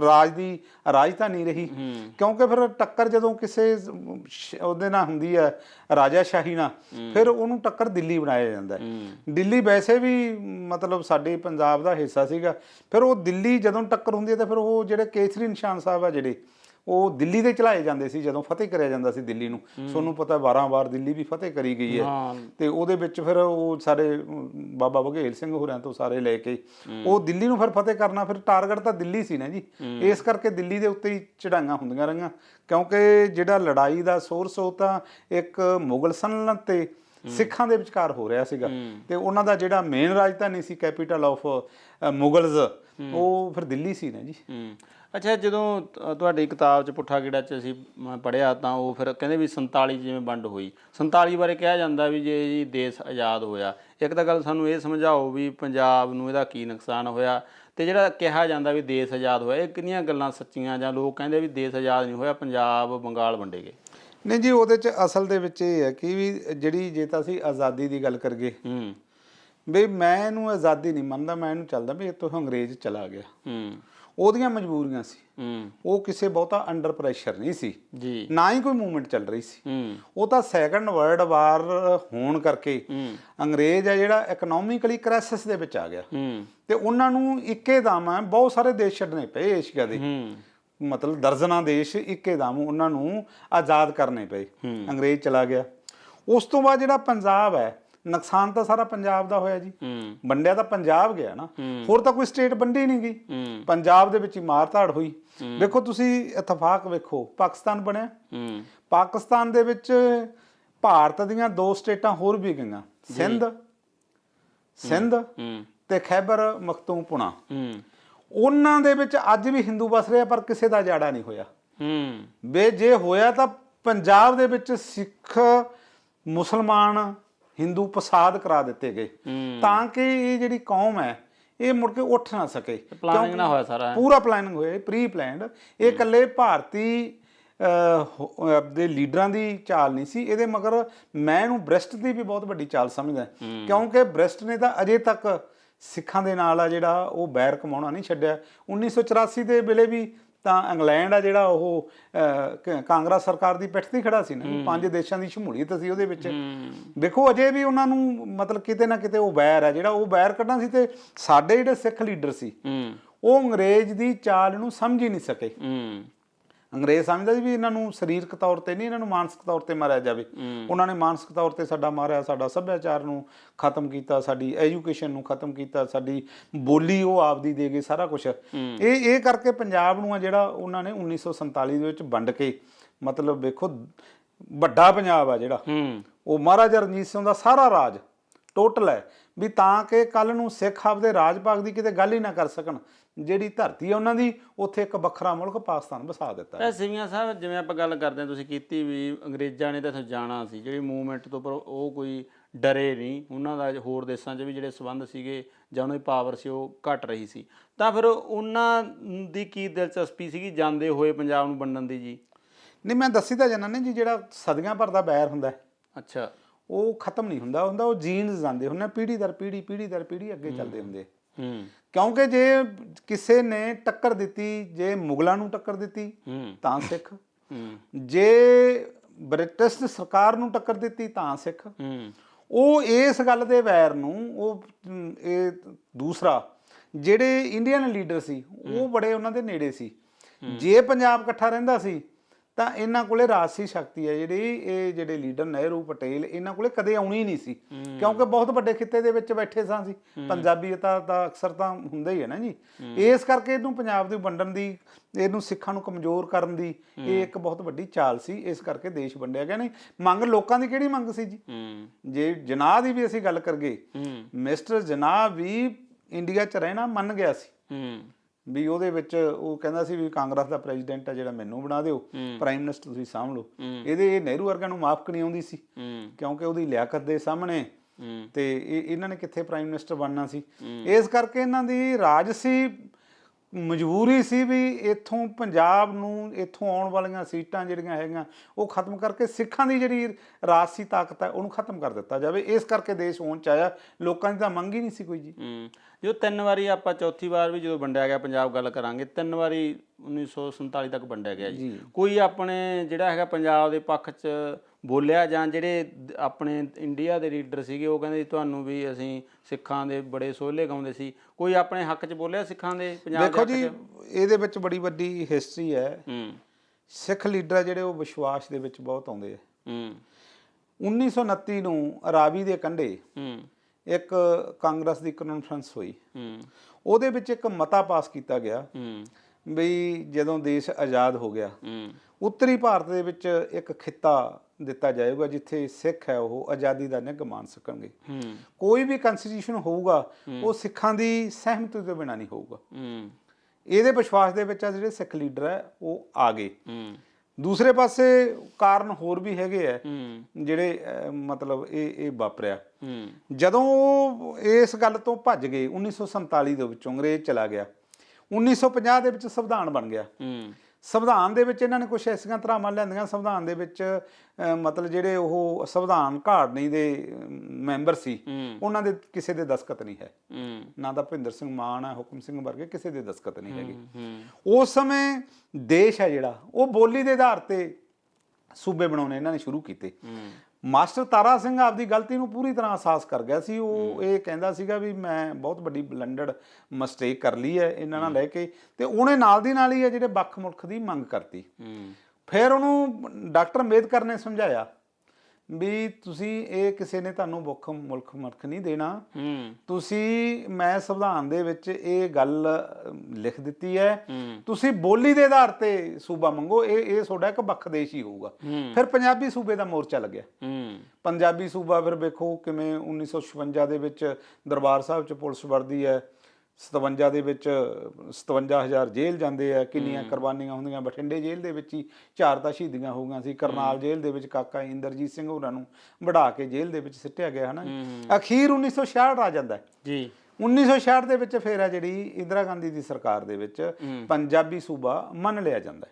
ਰਾਜ ਦੀ ਰਾਜਧਾਨੀ ਰਹੀ। ਕਿਉਂਕਿ ਫਿਰ ਟੱਕਰ ਜਦੋਂ ਕਿਸੇ ਉਹਦੇ ਨਾਲ ਹੁੰਦੀ ਹੈ ਰਾਜਾਸ਼ਾਹੀ ਨਾਲ ਫਿਰ ਉਹਨੂੰ ਟੱਕਰ ਦਿੱਲੀ ਬਣਾਇਆ ਜਾਂਦਾ ਹੈ। ਦਿੱਲੀ ਵੈਸੇ ਵੀ ਮਤਲਬ ਸਾਡੇ ਪੰਜਾਬ ਦਾ ਹਿੱਸਾ ਸੀਗਾ। ਫਿਰ ਉਹ ਦਿੱਲੀ ਜਦੋਂ ਟੱਕਰ ਹੁੰਦੀ ਹੈ ਤਾਂ ਫਿਰ ਉਹ ਜਿਹੜੇ ਕੇਸਰੀ ਨਿਸ਼ਾਨ ਸਾਹਿਬ ਆ ਜਿਹੜੇ ਉਹ ਦਿੱਲੀ ਦੇ ਚਲਾਏ ਜਾਂਦੇ ਸੀ ਜਦੋਂ ਫਤਿਹ ਕਰਿਆ ਜਾਂਦਾ ਸੀ ਦਿੱਲੀ ਨੂੰ। ਤੁਹਾਨੂੰ ਪਤਾ 12 ਵਾਰ ਦਿੱਲੀ ਵੀ ਫਤਿਹ ਕਰੀ ਗਈ ਹੈ। ਤੇ ਉਹਦੇ ਵਿੱਚ ਫਿਰ ਉਹ ਸਾਰੇ ਬਾਬਾ ਬਘੇਲ ਸਿੰਘ ਹੋਰਾਂ ਤੋਂ ਸਾਰੇ ਲੈ ਕੇ ਉਹ ਦਿੱਲੀ ਨੂੰ ਫਿਰ ਫਤਿਹ ਕਰਨਾ ਫਿਰ ਟਾਰਗੇਟ ਤਾਂ ਦਿੱਲੀ ਸੀ ਨਾ ਜੀ। ਇਸ ਕਰਕੇ ਦਿੱਲੀ ਦੇ ਉੱਤੇ ਹੀ ਚੜਾਈਆਂ ਹੁੰਦੀਆਂ ਰਹੀਆਂ। ਕਿਉਂਕਿ ਜਿਹੜਾ ਲੜਾਈ ਦਾ ਸੋਰਸ ਉਹ ਤਾਂ ਇੱਕ ਮੁਗਲ ਸਨਲਤ ਤੇ ਸਿੱਖਾਂ ਦੇ ਵਿਚਕਾਰ ਹੋ ਰਿਹਾ ਸੀਗਾ। ਤੇ ਉਹਨਾਂ ਦਾ ਜਿਹੜਾ ਮੇਨ ਰਾਜਧਾਨੀ ਸੀ ਕੈਪੀਟਲ ਆਫ ਮੁਗਲਜ਼ ਉਹ ਫਿਰ ਦਿੱਲੀ ਸੀ ਨਾ ਜੀ। ਅੱਛਾ ਜਦੋਂ ਤੁਹਾਡੀ ਕਿਤਾਬ ਚ ਪੁੱਠਾ ਕੀੜਾ ਚ ਅਸੀਂ ਪੜਿਆ ਤਾਂ ਉਹ ਫਿਰ ਕਹਿੰਦੇ ਵੀ 47 ਜਿਵੇਂ ਵੰਡ ਹੋਈ। 47 ਬਾਰੇ ਕਿਹਾ ਜਾਂਦਾ ਵੀ ਜੇ ਜੀ ਦੇਸ਼ ਆਜ਼ਾਦ ਹੋਇਆ। ਇੱਕ ਤਾਂ ਗੱਲ ਸਾਨੂੰ ਇਹ ਸਮਝਾਓ ਵੀ ਪੰਜਾਬ ਨੂੰ ਇਹਦਾ ਕੀ ਨੁਕਸਾਨ ਹੋਇਆ ਤੇ ਜਿਹੜਾ ਕਿਹਾ ਜਾਂਦਾ ਵੀ ਦੇਸ਼ ਆਜ਼ਾਦ ਹੋਇਆ ਇਹ ਕਿੰਨੀਆਂ ਗੱਲਾਂ ਸੱਚੀਆਂ ਜਾਂ ਲੋਕ ਕਹਿੰਦੇ ਵੀ ਦੇਸ਼ ਆਜ਼ਾਦ ਨਹੀਂ ਹੋਇਆ ਪੰਜਾਬ ਬੰਗਾਲ ਵੰਡੇ ਗਏ। ਨਹੀਂ ਜੀ ਉਹਦੇ ਚ ਅਸਲ ਦੇ ਵਿੱਚ ਇਹ ਹੈ ਕਿ ਵੀ ਜਿਹੜੀ ਜੇ ਤਾਂ ਅਸੀਂ ਆਜ਼ਾਦੀ ਦੀ ਗੱਲ ਕਰਗੇ ਹੂੰ। ਵੀ ਮੈਂ ਇਹਨੂੰ ਆਜ਼ਾਦੀ ਨਹੀਂ ਮੰਨਦਾ ਮੈਂ ਇਹਨੂੰ ਚੱਲਦਾ ਵੀ ਇੱਥੋਂ ਅੰਗਰੇਜ਼ ਚਲਾ ਗਿਆ। ਹੂੰ। ਉਹਦੀਆਂ ਮਜਬੂਰੀਆਂ ਸੀ। ਉਹ ਕਿਸੇ ਬਹੁਤਾ ਅੰਡਰ ਪ੍ਰੈਸ਼ਰ ਨਹੀਂ ਸੀ। ਜੀ। ਨਾ ਹੀ ਕੋਈ ਮੂਵਮੈਂਟ ਚੱਲ ਰਹੀ ਸੀ। ਉਹ ਤਾਂ ਸੈਕੰਡ ਵਰਲਡ ਵਾਰ ਹੋਣ ਕਰਕੇ ਅੰਗਰੇਜ਼ ਆ ਜਿਹੜਾ ਇਕਨੋਮਿਕਲੀ ਕ੍ਰਾਈਸਿਸ ਦੇ ਵਿੱਚ ਆ ਗਿਆ। ਤੇ ਉਹਨਾਂ ਨੂੰ ਇੱਕੇ ਦਮ ਬਹੁਤ ਸਾਰੇ ਦੇਸ਼ ਛੱਡਣੇ ਪਏ ਏਸ਼ੀਆ ਦੇ। ਮਤਲਬ ਦਰਜਨਾਂ ਦੇਸ਼ ਇੱਕੇਦਮ ਉਹਨਾਂ ਨੂੰ ਆਜ਼ਾਦ ਕਰਨੇ ਪਏ। ਅੰਗਰੇਜ਼ ਚਲਾ ਗਿਆ। ਉਸ ਤੋਂ ਬਾਅਦ ਜਿਹੜਾ ਪੰਜਾਬ ਹੈ ਨੁਕਸਾਨ ਤਾਂ ਸਾਰਾ ਪੰਜਾਬ ਦਾ ਹੋਇਆ ਜੀ। ਵੰਡਿਆ ਤਾਂ ਪੰਜਾਬ ਗਿਆ ਨਾ। ਹੋਰ ਤਾਂ ਕੋਈ ਸਟੇਟ ਵੰਡੀ ਨਹੀਂ ਗਈ। ਪੰਜਾਬ ਦੇ ਵਿੱਚ ਹੀ ਮਾਰ-ਧਾੜ ਹੋਈ। ਵੇਖੋ ਤੁਸੀਂ ਇਤਫਾਕ ਵੇਖੋ ਪਾਕਿਸਤਾਨ ਬਣਿਆ। ਪਾਕਿਸਤਾਨ ਦੇ ਵਿੱਚ ਭਾਰਤ ਦੀਆਂ ਦੋ ਸਟੇਟਾਂ ਹੋਰ ਵੀ ਗਈਆਂ। ਸਿੰਧ। ਸਿੰਧ ਤੇ ਖੈਬਰ ਮਖਤੂਮਪੁਣਾ। ਉਹਨਾਂ ਦੇ ਵਿੱਚ ਅੱਜ ਵੀ ਹਿੰਦੂ ਵਸ ਰਿਹਾ ਪਰ ਕਿਸੇ ਦਾ ਜਾੜਾ ਨਹੀਂ ਹੋਇਆ। ਹੂੰ। ਵੇ ਜੇ ਹੋਇਆ ਤਾਂ ਪੰਜਾਬ ਦੇ ਵਿੱਚ ਸਿੱਖ ਮੁਸਲਮਾਨ ਹਿੰਦੂ ਫਸਾਦ ਕਰਾ ਦਿੱਤੇ ਗਏ। ਤਾਂ ਕਿ ਇਹ ਜਿਹੜੀ ਕੌਮ ਹੈ ਇਹ ਮੁੜ ਕੇ ਉੱਠ ਨਾ ਸਕੇ। ਪਲਾਨਿੰਗ ਨਾ ਹੋਇਆ ਸਾਰਾ। ਪੂਰਾ ਪਲਾਨਿੰਗ ਹੋਇਆ ਪ੍ਰੀ ਪਲਾਨਡ ਇਹ ਇਕੱਲੇ ਭਾਰਤੀ ਆਪਦੇ ਲੀਡਰਾਂ ਦੀ ਚਾਲ ਨਹੀਂ ਸੀ। ਇਹਦੇ ਮਗਰ ਮੈਂ ਇਹਨੂੰ ਬ੍ਰੈਸਟ ਦੀ ਵੀ ਬਹੁਤ ਵੱਡੀ ਚਾਲ ਸਮਝਦਾ। ਕਿਉਂਕਿ ਬ੍ਰੈਸਟ ਨੇ ਤਾਂ ਅਜੇ ਤੱਕ ਸਿੱਖਾਂ ਦੇ ਨਾਲ ਆ ਜਿਹੜਾ ਉਹ ਬੈਰ ਕਮਾਉਣਾ ਨਹੀਂ ਛੱਡਿਆ। 1984 ਦੇ ਵੇਲੇ ਵੀ ਤਾਂ ਇੰਗਲੈਂਡ ਆ ਜਿਹੜਾ ਉਹ ਕਾਂਗਰਸ ਸਰਕਾਰ ਦੀ ਪਿੱਠ ਤੇ ਖੜਾ ਸੀ ਨਾ। ਪੰਜ ਦੇਸ਼ਾਂ ਦੀ ਸ਼ਮੂਲੀਅਤ ਸੀ ਉਹਦੇ ਵਿੱਚ। ਦੇਖੋ ਅਜੇ ਵੀ ਉਹਨਾਂ ਨੂੰ ਮਤਲਬ ਕਿਤੇ ਨਾ ਕਿਤੇ ਉਹ ਬੈਰ ਹੈ ਜਿਹੜਾ ਉਹ ਬੈਰ ਕੱਢਣਾ ਸੀ ਤੇ ਸਾਡੇ ਜਿਹੜੇ ਸਿੱਖ ਲੀਡਰ ਸੀ ਉਹ ਅੰਗਰੇਜ਼ ਦੀ ਚਾਲ ਨੂੰ ਸਮਝ ਹੀ ਨਹੀਂ ਸਕੇ। ਅੰਗਰੇਜ਼ ਸਮਝਦਾ ਸੀ ਵੀ ਇਹਨਾਂ ਨੂੰ ਸਰੀਰਕ ਤੌਰ ਤੇ ਨਹੀਂ ਇਹਨਾਂ ਨੂੰ ਮਾਨਸਿਕ ਤੌਰ ਤੇ ਮਾਰਿਆ ਜਾਵੇ। ਉਹਨਾਂ ਨੇ ਮਾਨਸਿਕ ਤੌਰ ਤੇ ਸਾਡਾ ਮਾਰਿਆ ਸਾਡਾ ਸੱਭਿਆਚਾਰ ਨੂੰ ਖਤਮ ਕੀਤਾ ਸਾਡੀ ਐਜੂਕੇਸ਼ਨ ਨੂੰ ਖਤਮ ਕੀਤਾ ਸਾਡੀ ਬੋਲੀ ਉਹ ਆਪਦੀ ਦੇ ਗਏ ਸਾਰਾ ਕੁਝ ਇਹ ਇਹ ਕਰਕੇ ਪੰਜਾਬ ਨੂੰ ਆ ਜਿਹੜਾ ਉਹਨਾਂ ਨੇ 1947 ਦੇ ਵਿੱਚ ਵੰਡ ਕੇ ਮਤਲਬ ਵੇਖੋ ਵੱਡਾ ਪੰਜਾਬ ਆ ਜਿਹੜਾ। ਉਹ ਮਹਾਰਾਜਾ ਰਣਜੀਤ ਸਿੰਘ ਦਾ ਸਾਰਾ ਰਾਜ ਟੋਟਲ ਹੈ। ਵੀ ਤਾਂ ਕਿ ਕੱਲ ਨੂੰ ਸਿੱਖ ਆਪਦੇ ਰਾਜ ਭਾਗ ਦੀ ਕਿਤੇ ਗੱਲ ਹੀ ਨਾ ਕਰ ਸਕਣ। ਜਿਹੜੀ ਧਰਤੀ ਹੈ ਉਹਨਾਂ ਦੀ ਉੱਥੇ ਇੱਕ ਵੱਖਰਾ ਮੁਲਕ ਪਾਕਿਸਤਾਨ ਵਸਾ ਦਿੱਤਾ ਤਾਂ ਸਿੰਘਾ ਸਾਹਿਬ ਜਿਵੇਂ ਆਪਾਂ ਗੱਲ ਕਰਦੇ ਹਾਂ ਤੁਸੀਂ ਕੀਤੀ ਵੀ ਅੰਗਰੇਜ਼ਾਂ ਨੇ ਤਾਂ ਇੱਥੇ ਜਾਣਾ ਸੀ ਜਿਹੜੀ ਮੂਵਮੈਂਟ ਤੋਂ ਪਰ ਉਹ ਕੋਈ ਡਰੇ ਨਹੀਂ ਉਹਨਾਂ ਦਾ ਹੋਰ ਦੇਸ਼ਾਂ 'ਚ ਵੀ ਜਿਹੜੇ ਸਬੰਧ ਸੀਗੇ ਜਾਂ ਉਹਨਾਂ ਦੀ ਪਾਵਰ ਸੀ ਉਹ ਘਟ ਰਹੀ ਸੀ। ਤਾਂ ਫਿਰ ਉਹਨਾਂ ਦੀ ਕੀ ਦਿਲਚਸਪੀ ਸੀਗੀ ਜਾਂਦੇ ਹੋਏ ਪੰਜਾਬ ਨੂੰ ਵੰਡਣ ਦੀ ਜੀ? ਨਹੀਂ ਮੈਂ ਦੱਸੀ ਤਾਂ ਜਾਣਾ ਨੇ ਜੀ ਜਿਹੜਾ ਸਦੀਆਂ ਭਰ ਦਾ ਬੈਰ ਹੁੰਦਾ ਹੈ, ਅੱਛਾ। ਉਹ ਖਤਮ ਨਹੀਂ ਹੁੰਦਾ ਹੁੰਦਾ ਉਹ ਜੀਨਸ ਜਾਂਦੇ ਹੁੰਦੇ ਆ, ਪੀੜ੍ਹੀ ਦਰ ਪੀੜ੍ਹੀ ਪੀੜ੍ਹੀ ਦਰ ਪੀੜ੍ਹੀ ਅੱਗੇ ਚੱਲਦੇ ਹੁੰਦੇ ਹੂੰ। ਕਿਉਂਕਿ ਜੇ ਕਿਸੇ ਨੇ ਟੱਕਰ ਦਿੱਤੀ ਜੇ ਮੁਗਲਾਂ ਨੂੰ ਟੱਕਰ ਦਿੱਤੀ ਤਾਂ ਸਿੱਖ। ਜੇ ਬ੍ਰਿਟਿਸ਼ ਸਰਕਾਰ ਨੂੰ ਟੱਕਰ ਦਿੱਤੀ ਤਾਂ ਸਿੱਖ। ਉਹ ਇਸ ਗੱਲ ਦੇ ਵੈਰ ਨੂੰ ਉਹ ਇਹ ਦੂਸਰਾ ਜਿਹੜੇ ਇੰਡੀਅਨ ਲੀਡਰ ਸੀ ਉਹ ਬੜੇ ਉਹਨਾਂ ਦੇ ਨੇੜੇ ਸੀ। ਜੇ ਪੰਜਾਬ ਇਕੱਠਾ ਰਹਿੰਦਾ ਸੀ ਤਾਂ ਇਹਨਾਂ ਕੋਲੇ ਰਾਜਸੀ ਸ਼ਕਤੀ ਹੈ ਜਿਹੜੀ ਇਹ ਜਿਹੜੇ ਲੀਡਰ ਨਹਿਰੂ ਪਟੇਲ ਇਹਨਾਂ ਕੋਲੇ ਕਦੇ ਆਉਣੀ ਨਹੀਂ ਸੀ। ਕਿਉਂਕਿ ਬਹੁਤ ਵੱਡੇ ਖਿੱਤੇ ਦੇ ਵਿੱਚ ਬੈਠੇ ਸਾਂ ਸੀ ਪੰਜਾਬੀਅਤ ਤਾਂ ਅਕਸਰ ਤਾਂ ਹੁੰਦਾ ਹੀ ਹੈ ਨਾ ਜੀ। ਇਸ ਕਰਕੇ ਇਹਨੂੰ ਪੰਜਾਬ ਦੇ ਵੰਡਣ ਦੀ ਇਹਨੂੰ ਸਿੱਖਾਂ ਨੂੰ ਕਮਜ਼ੋਰ ਕਰਨ ਦੀ ਇਹ ਇੱਕ ਬਹੁਤ ਵੱਡੀ ਚਾਲ ਸੀ। ਇਸ ਕਰਕੇ ਦੇਸ਼ ਵੰਡਿਆ ਗਿਆ। ਨਹੀਂ ਮੰਗ ਲੋਕਾਂ ਦੀ ਕਿਹੜੀ ਮੰਗ ਸੀ ਜੀ? ਜੇ ਜਨਾਹ ਦੀ ਵੀ ਅਸੀਂ ਗੱਲ ਕਰਗੇ ਮਿਸਟਰ ਜਨਾਹ ਵੀ ਇੰਡੀਆ 'ਚ ਰਹਿਣਾ ਮੰਨ ਗਿਆ ਸੀ। ਵੀ ਉਹਦੇ ਵਿੱਚ ਉਹ ਕਹਿੰਦਾ ਸੀ ਵੀ ਕਾਂਗਰਸ ਦਾ ਪ੍ਰੈਜ਼ੀਡੈਂਟ ਆ ਜਿਹੜਾ ਮੈਨੂੰ ਬਣਾ ਦਿਓ ਪ੍ਰਾਈਮ ਮਿਨਿਸਟਰ ਤੁਸੀਂ ਸਾਂਭ ਲਓ। ਇਹਦੇ ਇਹ ਨਹਿਰੂ ਵਰਗਿਆਂ ਨੂੰ ਮਾਫ ਨਹੀਂ ਆਉਂਦੀ ਸੀ? ਕਿਉਂਕਿ ਉਹਦੀ ਲਿਆਕਤ ਦੇ ਸਾਹਮਣੇ। ਤੇ ਇਹ ਇਹਨਾਂ ਨੇ ਕਿੱਥੇ ਪ੍ਰਾਈਮ ਮਿਨਿਸਟਰ ਬਣਨਾ ਸੀ? ਇਸ ਕਰਕੇ ਇਹਨਾਂ ਦੀ ਰਾਜਸੀ ਮਜਬੂਰੀ ਸੀ ਵੀ ਇੱਥੋਂ ਪੰਜਾਬ ਨੂੰ ਇੱਥੋਂ ਆਉਣ ਵਾਲੀਆਂ ਸੀਟਾਂ ਜਿਹੜੀਆਂ ਹੈਗੀਆਂ ਉਹ ਖਤਮ ਕਰਕੇ ਸਿੱਖਾਂ ਦੀ ਜਿਹੜੀ ਰਾਜਸੀ ਤਾਕਤ ਹੈ ਉਹਨੂੰ ਖਤਮ ਕਰ ਦਿੱਤਾ ਜਾਵੇ। ਇਸ ਕਰਕੇ ਦੇਸ਼ ਹੋਣ ਚ ਆਇਆ ਲੋਕਾਂ ਦੀ ਤਾਂ ਮੰਗ ਹੀ ਨਹੀਂ ਸੀ ਕੋਈ ਜੀ। ਜੋ ਤਿੰਨ ਵਾਰੀ ਆਪਾਂ ਚੌਥੀ ਵਾਰ ਵੀ ਜਦੋਂ ਵੰਡਿਆ ਗਿਆ ਪੰਜਾਬ ਗੱਲ ਕਰਾਂਗੇ ਤਿੰਨ ਵਾਰੀ 1947 ਤੱਕ ਵੰਡਿਆ ਗਿਆ ਜੀ। ਕੋਈ ਆਪਣੇ ਜਿਹੜਾ ਹੈਗਾ ਪੰਜਾਬ ਦੇ ਪੱਖ 'ਚ ਬੋਲਿਆ ਜਾਂ ਜਿਹੜੇ ਦ- ਆਪਣੇ ਇੰਡੀਆ ਦੇ ਲੀਡਰ ਸੀਗੇ ਉਹ ਕਹਿੰਦੇ ਜੀ ਤੁਹਾਨੂੰ ਵੀ ਅਸੀਂ ਸਿੱਖਾਂ ਦੇ ਬੜੇ ਸੋਹਲੇ ਗਾਉਂਦੇ ਸੀ। ਕੋਈ ਆਪਣੇ ਹੱਕ 'ਚ ਬੋਲਿਆ ਸਿੱਖਾਂ ਦੇ ਪੰਜਾਬ ਦੇ ਦੇਖੋ ਹੱਕ ਜੀ ਇਹਦੇ ਵਿੱਚ ਬੜੀ ਵੱਡੀ ਹਿਸਟਰੀ ਹੈ। ਹੂੰ। ਸਿੱਖ ਲੀਡਰ ਆ ਜਿਹੜੇ ਉਹ ਵਿਸ਼ਵਾਸ ਦੇ ਵਿੱਚ ਬਹੁਤ ਆਉਂਦੇ ਆ। ਹੂੰ। 1929 ਨੂੰ ਰਾਵੀ ਦੇ ਕੰਢੇ ਹੂੰ। ਇੱਕ ਕਾਂਗਰਸ ਦੀ ਕਾਨਫਰੰਸ ਹੋਈ। ਹੂੰ। ਉਹਦੇ ਵਿੱਚ ਇੱਕ ਮਤਾ ਪਾਸ ਕੀਤਾ ਗਿਆ ਹੂੰ। ਵੀ ਜਦੋਂ ਦੇਸ਼ ਆਜ਼ਾਦ ਹੋ ਗਿਆ ਹੂੰ। ਉੱਤਰੀ ਭਾਰਤ ਦੇ ਵਿੱਚ ਇੱਕ ਖਿੱਤਾ ਦਿੱਤਾ ਜਾਏਗਾ ਜਿੱਥੇ ਸਿੱਖ ਹੈ ਉਹ ਆਜ਼ਾਦੀ ਦਾ ਨਿੱਘ ਮਾਣ ਸਕਣਗੇ। ਹੂੰ। ਕੋਈ ਵੀ ਕਨਸਟੀਟਿਊਸ਼ਨ ਹੋਊਗਾ ਉਹ ਸਿੱਖਾਂ ਦੀ ਸਹਿਮਤੀ ਤੋਂ ਬਿਨਾਂ ਨਹੀਂ ਹੋਊਗਾ। ਹੂੰ। ਇਹਦੇ ਵਿਸ਼ਵਾਸ ਦੇ ਵਿੱਚ ਆ ਜਿਹੜੇ ਸਿੱਖ ਲੀਡਰ ਹੈ ਉਹ ਆ ਗਏ। ਹੂੰ। ਦੂਸਰੇ ਪਾਸੇ ਕਾਰਨ ਹੋਰ ਵੀ ਹੈਗੇ ਆ ਹੂੰ। ਜਿਹੜੇ ਅਹ, ਮਤਲਬ ਇਹ ਇਹ ਵਾਪਰਿਆ। ਹੂੰ। ਜਦੋਂ ਉਹ ਇਸ ਗੱਲ ਤੋਂ ਭੱਜ ਗਏ 1947 ਦੇ ਵਿੱਚੋਂ ਅੰਗਰੇਜ਼ ਚਲਾ ਗਿਆ। 1950 ਦੇ ਵਿੱਚ ਸੰਵਿਧਾਨ ਬਣ ਗਿਆ। ਹੂੰ। ਸੰਵਿਧਾਨ ਦੇ ਵਿੱਚ ਇਹਨਾਂ ਨੇ ਕੁਝ ਐਸੀਆਂ ਧਰਾਵਾਂ ਲਿਆਂਦੀਆਂ ਸੰਵਿਧਾਨ ਦੇ ਵਿੱਚ ਮਤਲਬ ਜਿਹੜੇ ਉਹ ਸੰਵਿਧਾਨ ਘਾੜਨੀ ਦੇ ਮੈਂਬਰ ਸੀ ਉਹਨਾਂ ਦੇ ਕਿਸੇ ਦੇ ਦਸਖਤ ਨਹੀਂ ਹੈ। ਨਾ ਤਾਂ ਭਿੰਦਰ ਸਿੰਘ ਮਾਨ ਹੈ ਹੁਕਮ ਸਿੰਘ ਵਰਗੇ ਕਿਸੇ ਦੇ ਦਸਖਤ ਨਹੀਂ ਹੈਗੇ। ਉਸ ਸਮੇਂ ਦੇਸ਼ ਹੈ ਜਿਹੜਾ ਉਹ ਬੋਲੀ ਦੇ ਆਧਾਰ ਤੇ ਸੂਬੇ ਬਣਾਉਣੇ ਇਹਨਾਂ ਨੇ ਸ਼ੁਰੂ ਕੀਤੇ। ਮਾਸਟਰ ਤਾਰਾ ਸਿੰਘ ਆਪਦੀ ਗਲਤੀ ਨੂੰ ਪੂਰੀ ਤਰ੍ਹਾਂ ਅਹਿਸਾਸ ਕਰ ਗਿਆ ਸੀ। ਉਹ ਇਹ ਕਹਿੰਦਾ ਸੀਗਾ ਵੀ ਮੈਂ ਬਹੁਤ ਵੱਡੀ ਬਲੰਡਰ ਮਿਸਟੇਕ ਕਰ ਲਈ ਹੈ ਇਹਨਾਂ ਨਾਲ ਲੈ ਕੇ। ਤੇ ਉਹਨੇ ਨਾਲ ਦੀ ਨਾਲ ਹੀ ਜਿਹੜੇ ਵੱਖ ਮੁਲਕ ਦੀ ਮੰਗ ਕਰਤੀ। ਹੂੰ। ਫਿਰ ਉਹਨੂੰ ਡਾਕਟਰ ਅੰਬੇਦਕਰ ਨੇ ਸਮਝਾਇਆ। ਵੀ ਤੁਸੀਂ ਇਹ ਕਿਸੇ ਨੇ ਤੁਹਾਨੂੰ ਮੁੱਖ ਮੁਲਕ ਮਰਖ ਨਹੀਂ ਦੇਣਾ। ਤੁਸੀਂ ਮੈਂ ਸੰਵਿਧਾਨ ਦੇ ਵਿੱਚ ਇਹ ਗੱਲ ਲਿਖ ਦਿੱਤੀ ਹੈ। ਤੁਸੀਂ ਬੋਲੀ ਦੇ ਆਧਾਰ ਤੇ ਸੂਬਾ ਮੰਗੋ ਇਹ ਇਹ ਤੁਹਾਡਾ ਇੱਕ ਵੱਖ ਦੇਸ਼ ਹੀ ਹੋਊਗਾ। ਫਿਰ ਪੰਜਾਬੀ ਸੂਬੇ ਦਾ ਮੋਰਚਾ ਲੱਗਿਆ। ਪੰਜਾਬੀ ਸੂਬਾ ਫਿਰ ਵੇਖੋ ਕਿਵੇਂ 1956 ਦੇ ਵਿੱਚ ਦਰਬਾਰ ਸਾਹਿਬ 'ਚ ਪੁਲਿਸ ਵਰਦੀ ਹੈ। 57 ਦੇ ਵਿੱਚ 57000 ਜੇਲ੍ਹ ਜਾਂਦੇ ਆ ਕਿੰਨੀਆਂ ਕੁਰਬਾਨੀਆਂ ਹੁੰਦੀਆਂ ਬਠਿੰਡੇ ਜੇਲ੍ਹ ਦੇ ਵਿੱਚ ਹੀ ਚਾਰ ਤਾਂ ਸ਼ਹੀਦੀਆਂ ਹੋ ਗਈਆਂ ਸੀ ਕਰਨਾਲ ਜੇਲ੍ਹ ਦੇ ਵਿੱਚ ਕਾਕਾ ਇੰਦਰਜੀਤ ਸਿੰਘ ਹੋਰਾਂ ਨੂੰ ਵਢਾ ਕੇ ਜੇਲ੍ਹ ਦੇ ਵਿੱਚ ਸਿੱਟਿਆ ਗਿਆ ਹਨਾ? ਅਖੀਰ 1966 ਆ ਜਾਂਦਾ ਹੈ। ਜੀ। 1966 ਦੇ ਵਿੱਚ ਫੇਰ ਆ ਜਿਹੜੀ ਇੰਦਰਾ ਗਾਂਧੀ ਦੀ ਸਰਕਾਰ ਦੇ ਵਿੱਚ ਪੰਜਾਬੀ ਸੂਬਾ ਮੰਨ ਲਿਆ ਜਾਂਦਾ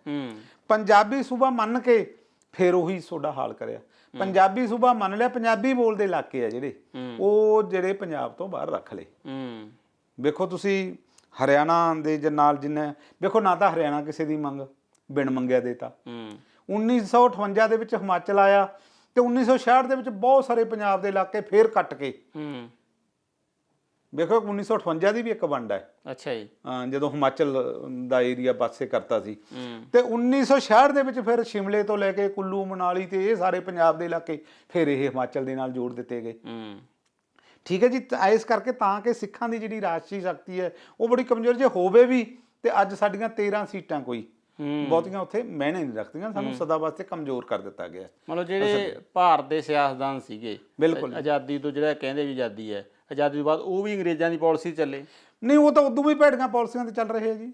ਪੰਜਾਬੀ ਸੂਬਾ ਮੰਨ ਕੇ ਫਿਰ ਉਹੀ ਸੋਡਾ ਹਾਲ ਕਰਿਆ। ਪੰਜਾਬੀ ਸੂਬਾ ਮੰਨ ਲਿਆ ਪੰਜਾਬੀ ਬੋਲਦੇ ਇਲਾਕੇ ਆ ਜਿਹੜੇ। ਉਹ ਜਿਹੜੇ ਪੰਜਾਬ ਤੋਂ ਬਾਹਰ ਰੱਖ ਲਏ। ਵੇਖੋ ਤੁਸੀਂ ਹਰਿਆਣਾ ਦੇ ਜ- ਨਾਲ ਜਿੰਨੇ ਵੇਖੋ ਨਾ ਤਾਂ ਹਰਿਆਣਾ ਕਿਸੇ ਦੀ ਮੰਗ ਬਿਨ ਮੰਗਿਆ ਦੇਤਾ। ਹੂੰ। 1958 ਦੇ ਵਿੱਚ ਹਿਮਾਚਲ ਆਇਆ ਤੇ 1966 ਦੇ ਵਿੱਚ ਬਹੁਤ ਸਾਰੇ ਪੰਜਾਬ ਦੇ ਇਲਾਕੇ ਫੇਰ ਕੱਟ ਕੇ। ਹੂੰ। ਵੇਖੋ 1958 ਦੀ ਵੀ ਇੱਕ ਵੰਡ ਹੈ। ਅੱਛਾ ਜੀ। ਅਹ ਜਦੋਂ ਹਿਮਾਚਲ ਦਾ ਏਰੀਆ ਪਾਸੇ ਕਰਤਾ ਸੀ। ਹੂੰ। ਤੇ 1966 ਦੇ ਵਿੱਚ ਫਿਰ ਸ਼ਿਮਲੇ ਤੋਂ ਲੈ ਕੇ ਕੁੱਲੂ ਮਨਾਲੀ ਤੇ ਇਹ ਸਾਰੇ ਪੰਜਾਬ ਦੇ ਇਲਾਕੇ ਫਿਰ ਇਹ ਹਿਮਾਚਲ ਦੇ ਨਾਲ ਜੋੜ ਦਿੱਤੇ ਗਏ। ਹੂੰ। ਠੀਕ ਹੈ ਜੀ ਇਸ ਕਰਕੇ ਤਾਂ ਕਿ ਸਿੱਖਾਂ ਦੀ ਜਿਹੜੀ ਰਾਸ਼ਟਰੀ ਸ਼ਕਤੀ ਹੈ ਉਹ ਬੜੀ ਕਮਜ਼ੋਰ ਜੇ ਹੋਵੇ ਵੀ ਤੇ ਅੱਜ ਸਾਡੀਆਂ 13 ਸੀਟਾਂ ਕੋਈ ਬਹੁਤੀਆਂ ਉੱਥੇ ਮਹਿਣੇ ਨਹੀਂ ਰੱਖਦੀਆਂ ਸਾਨੂੰ ਸਦਾ ਵਾਸਤੇ ਕਮਜ਼ੋਰ ਕਰ ਦਿੱਤਾ ਗਿਆ। ਮਤਲਬ ਜਿਹੜੇ ਭਾਰਤ ਦੇ ਸਿਆਸਤਦਾਨ ਸੀਗੇ ਬਿਲਕੁਲ। ਆਜ਼ਾਦੀ ਤੋਂ ਜਿਹੜਾ ਕਹਿੰਦੇ ਵੀ ਆਜ਼ਾਦੀ ਹੈ ਆਜ਼ਾਦੀ ਤੋਂ ਬਾਅਦ ਉਹ ਵੀ ਅੰਗਰੇਜ਼ਾਂ ਦੀ ਪਾਲਿਸੀ ਚੱਲੇ। ਨਹੀਂ ਉਹ ਤਾਂ ਉਦੋਂ ਵੀ ਭੈੜੀਆਂ ਪਾਲਿਸੀਆਂ ਤੇ ਚੱਲ ਰਹੇ ਆ ਜੀ।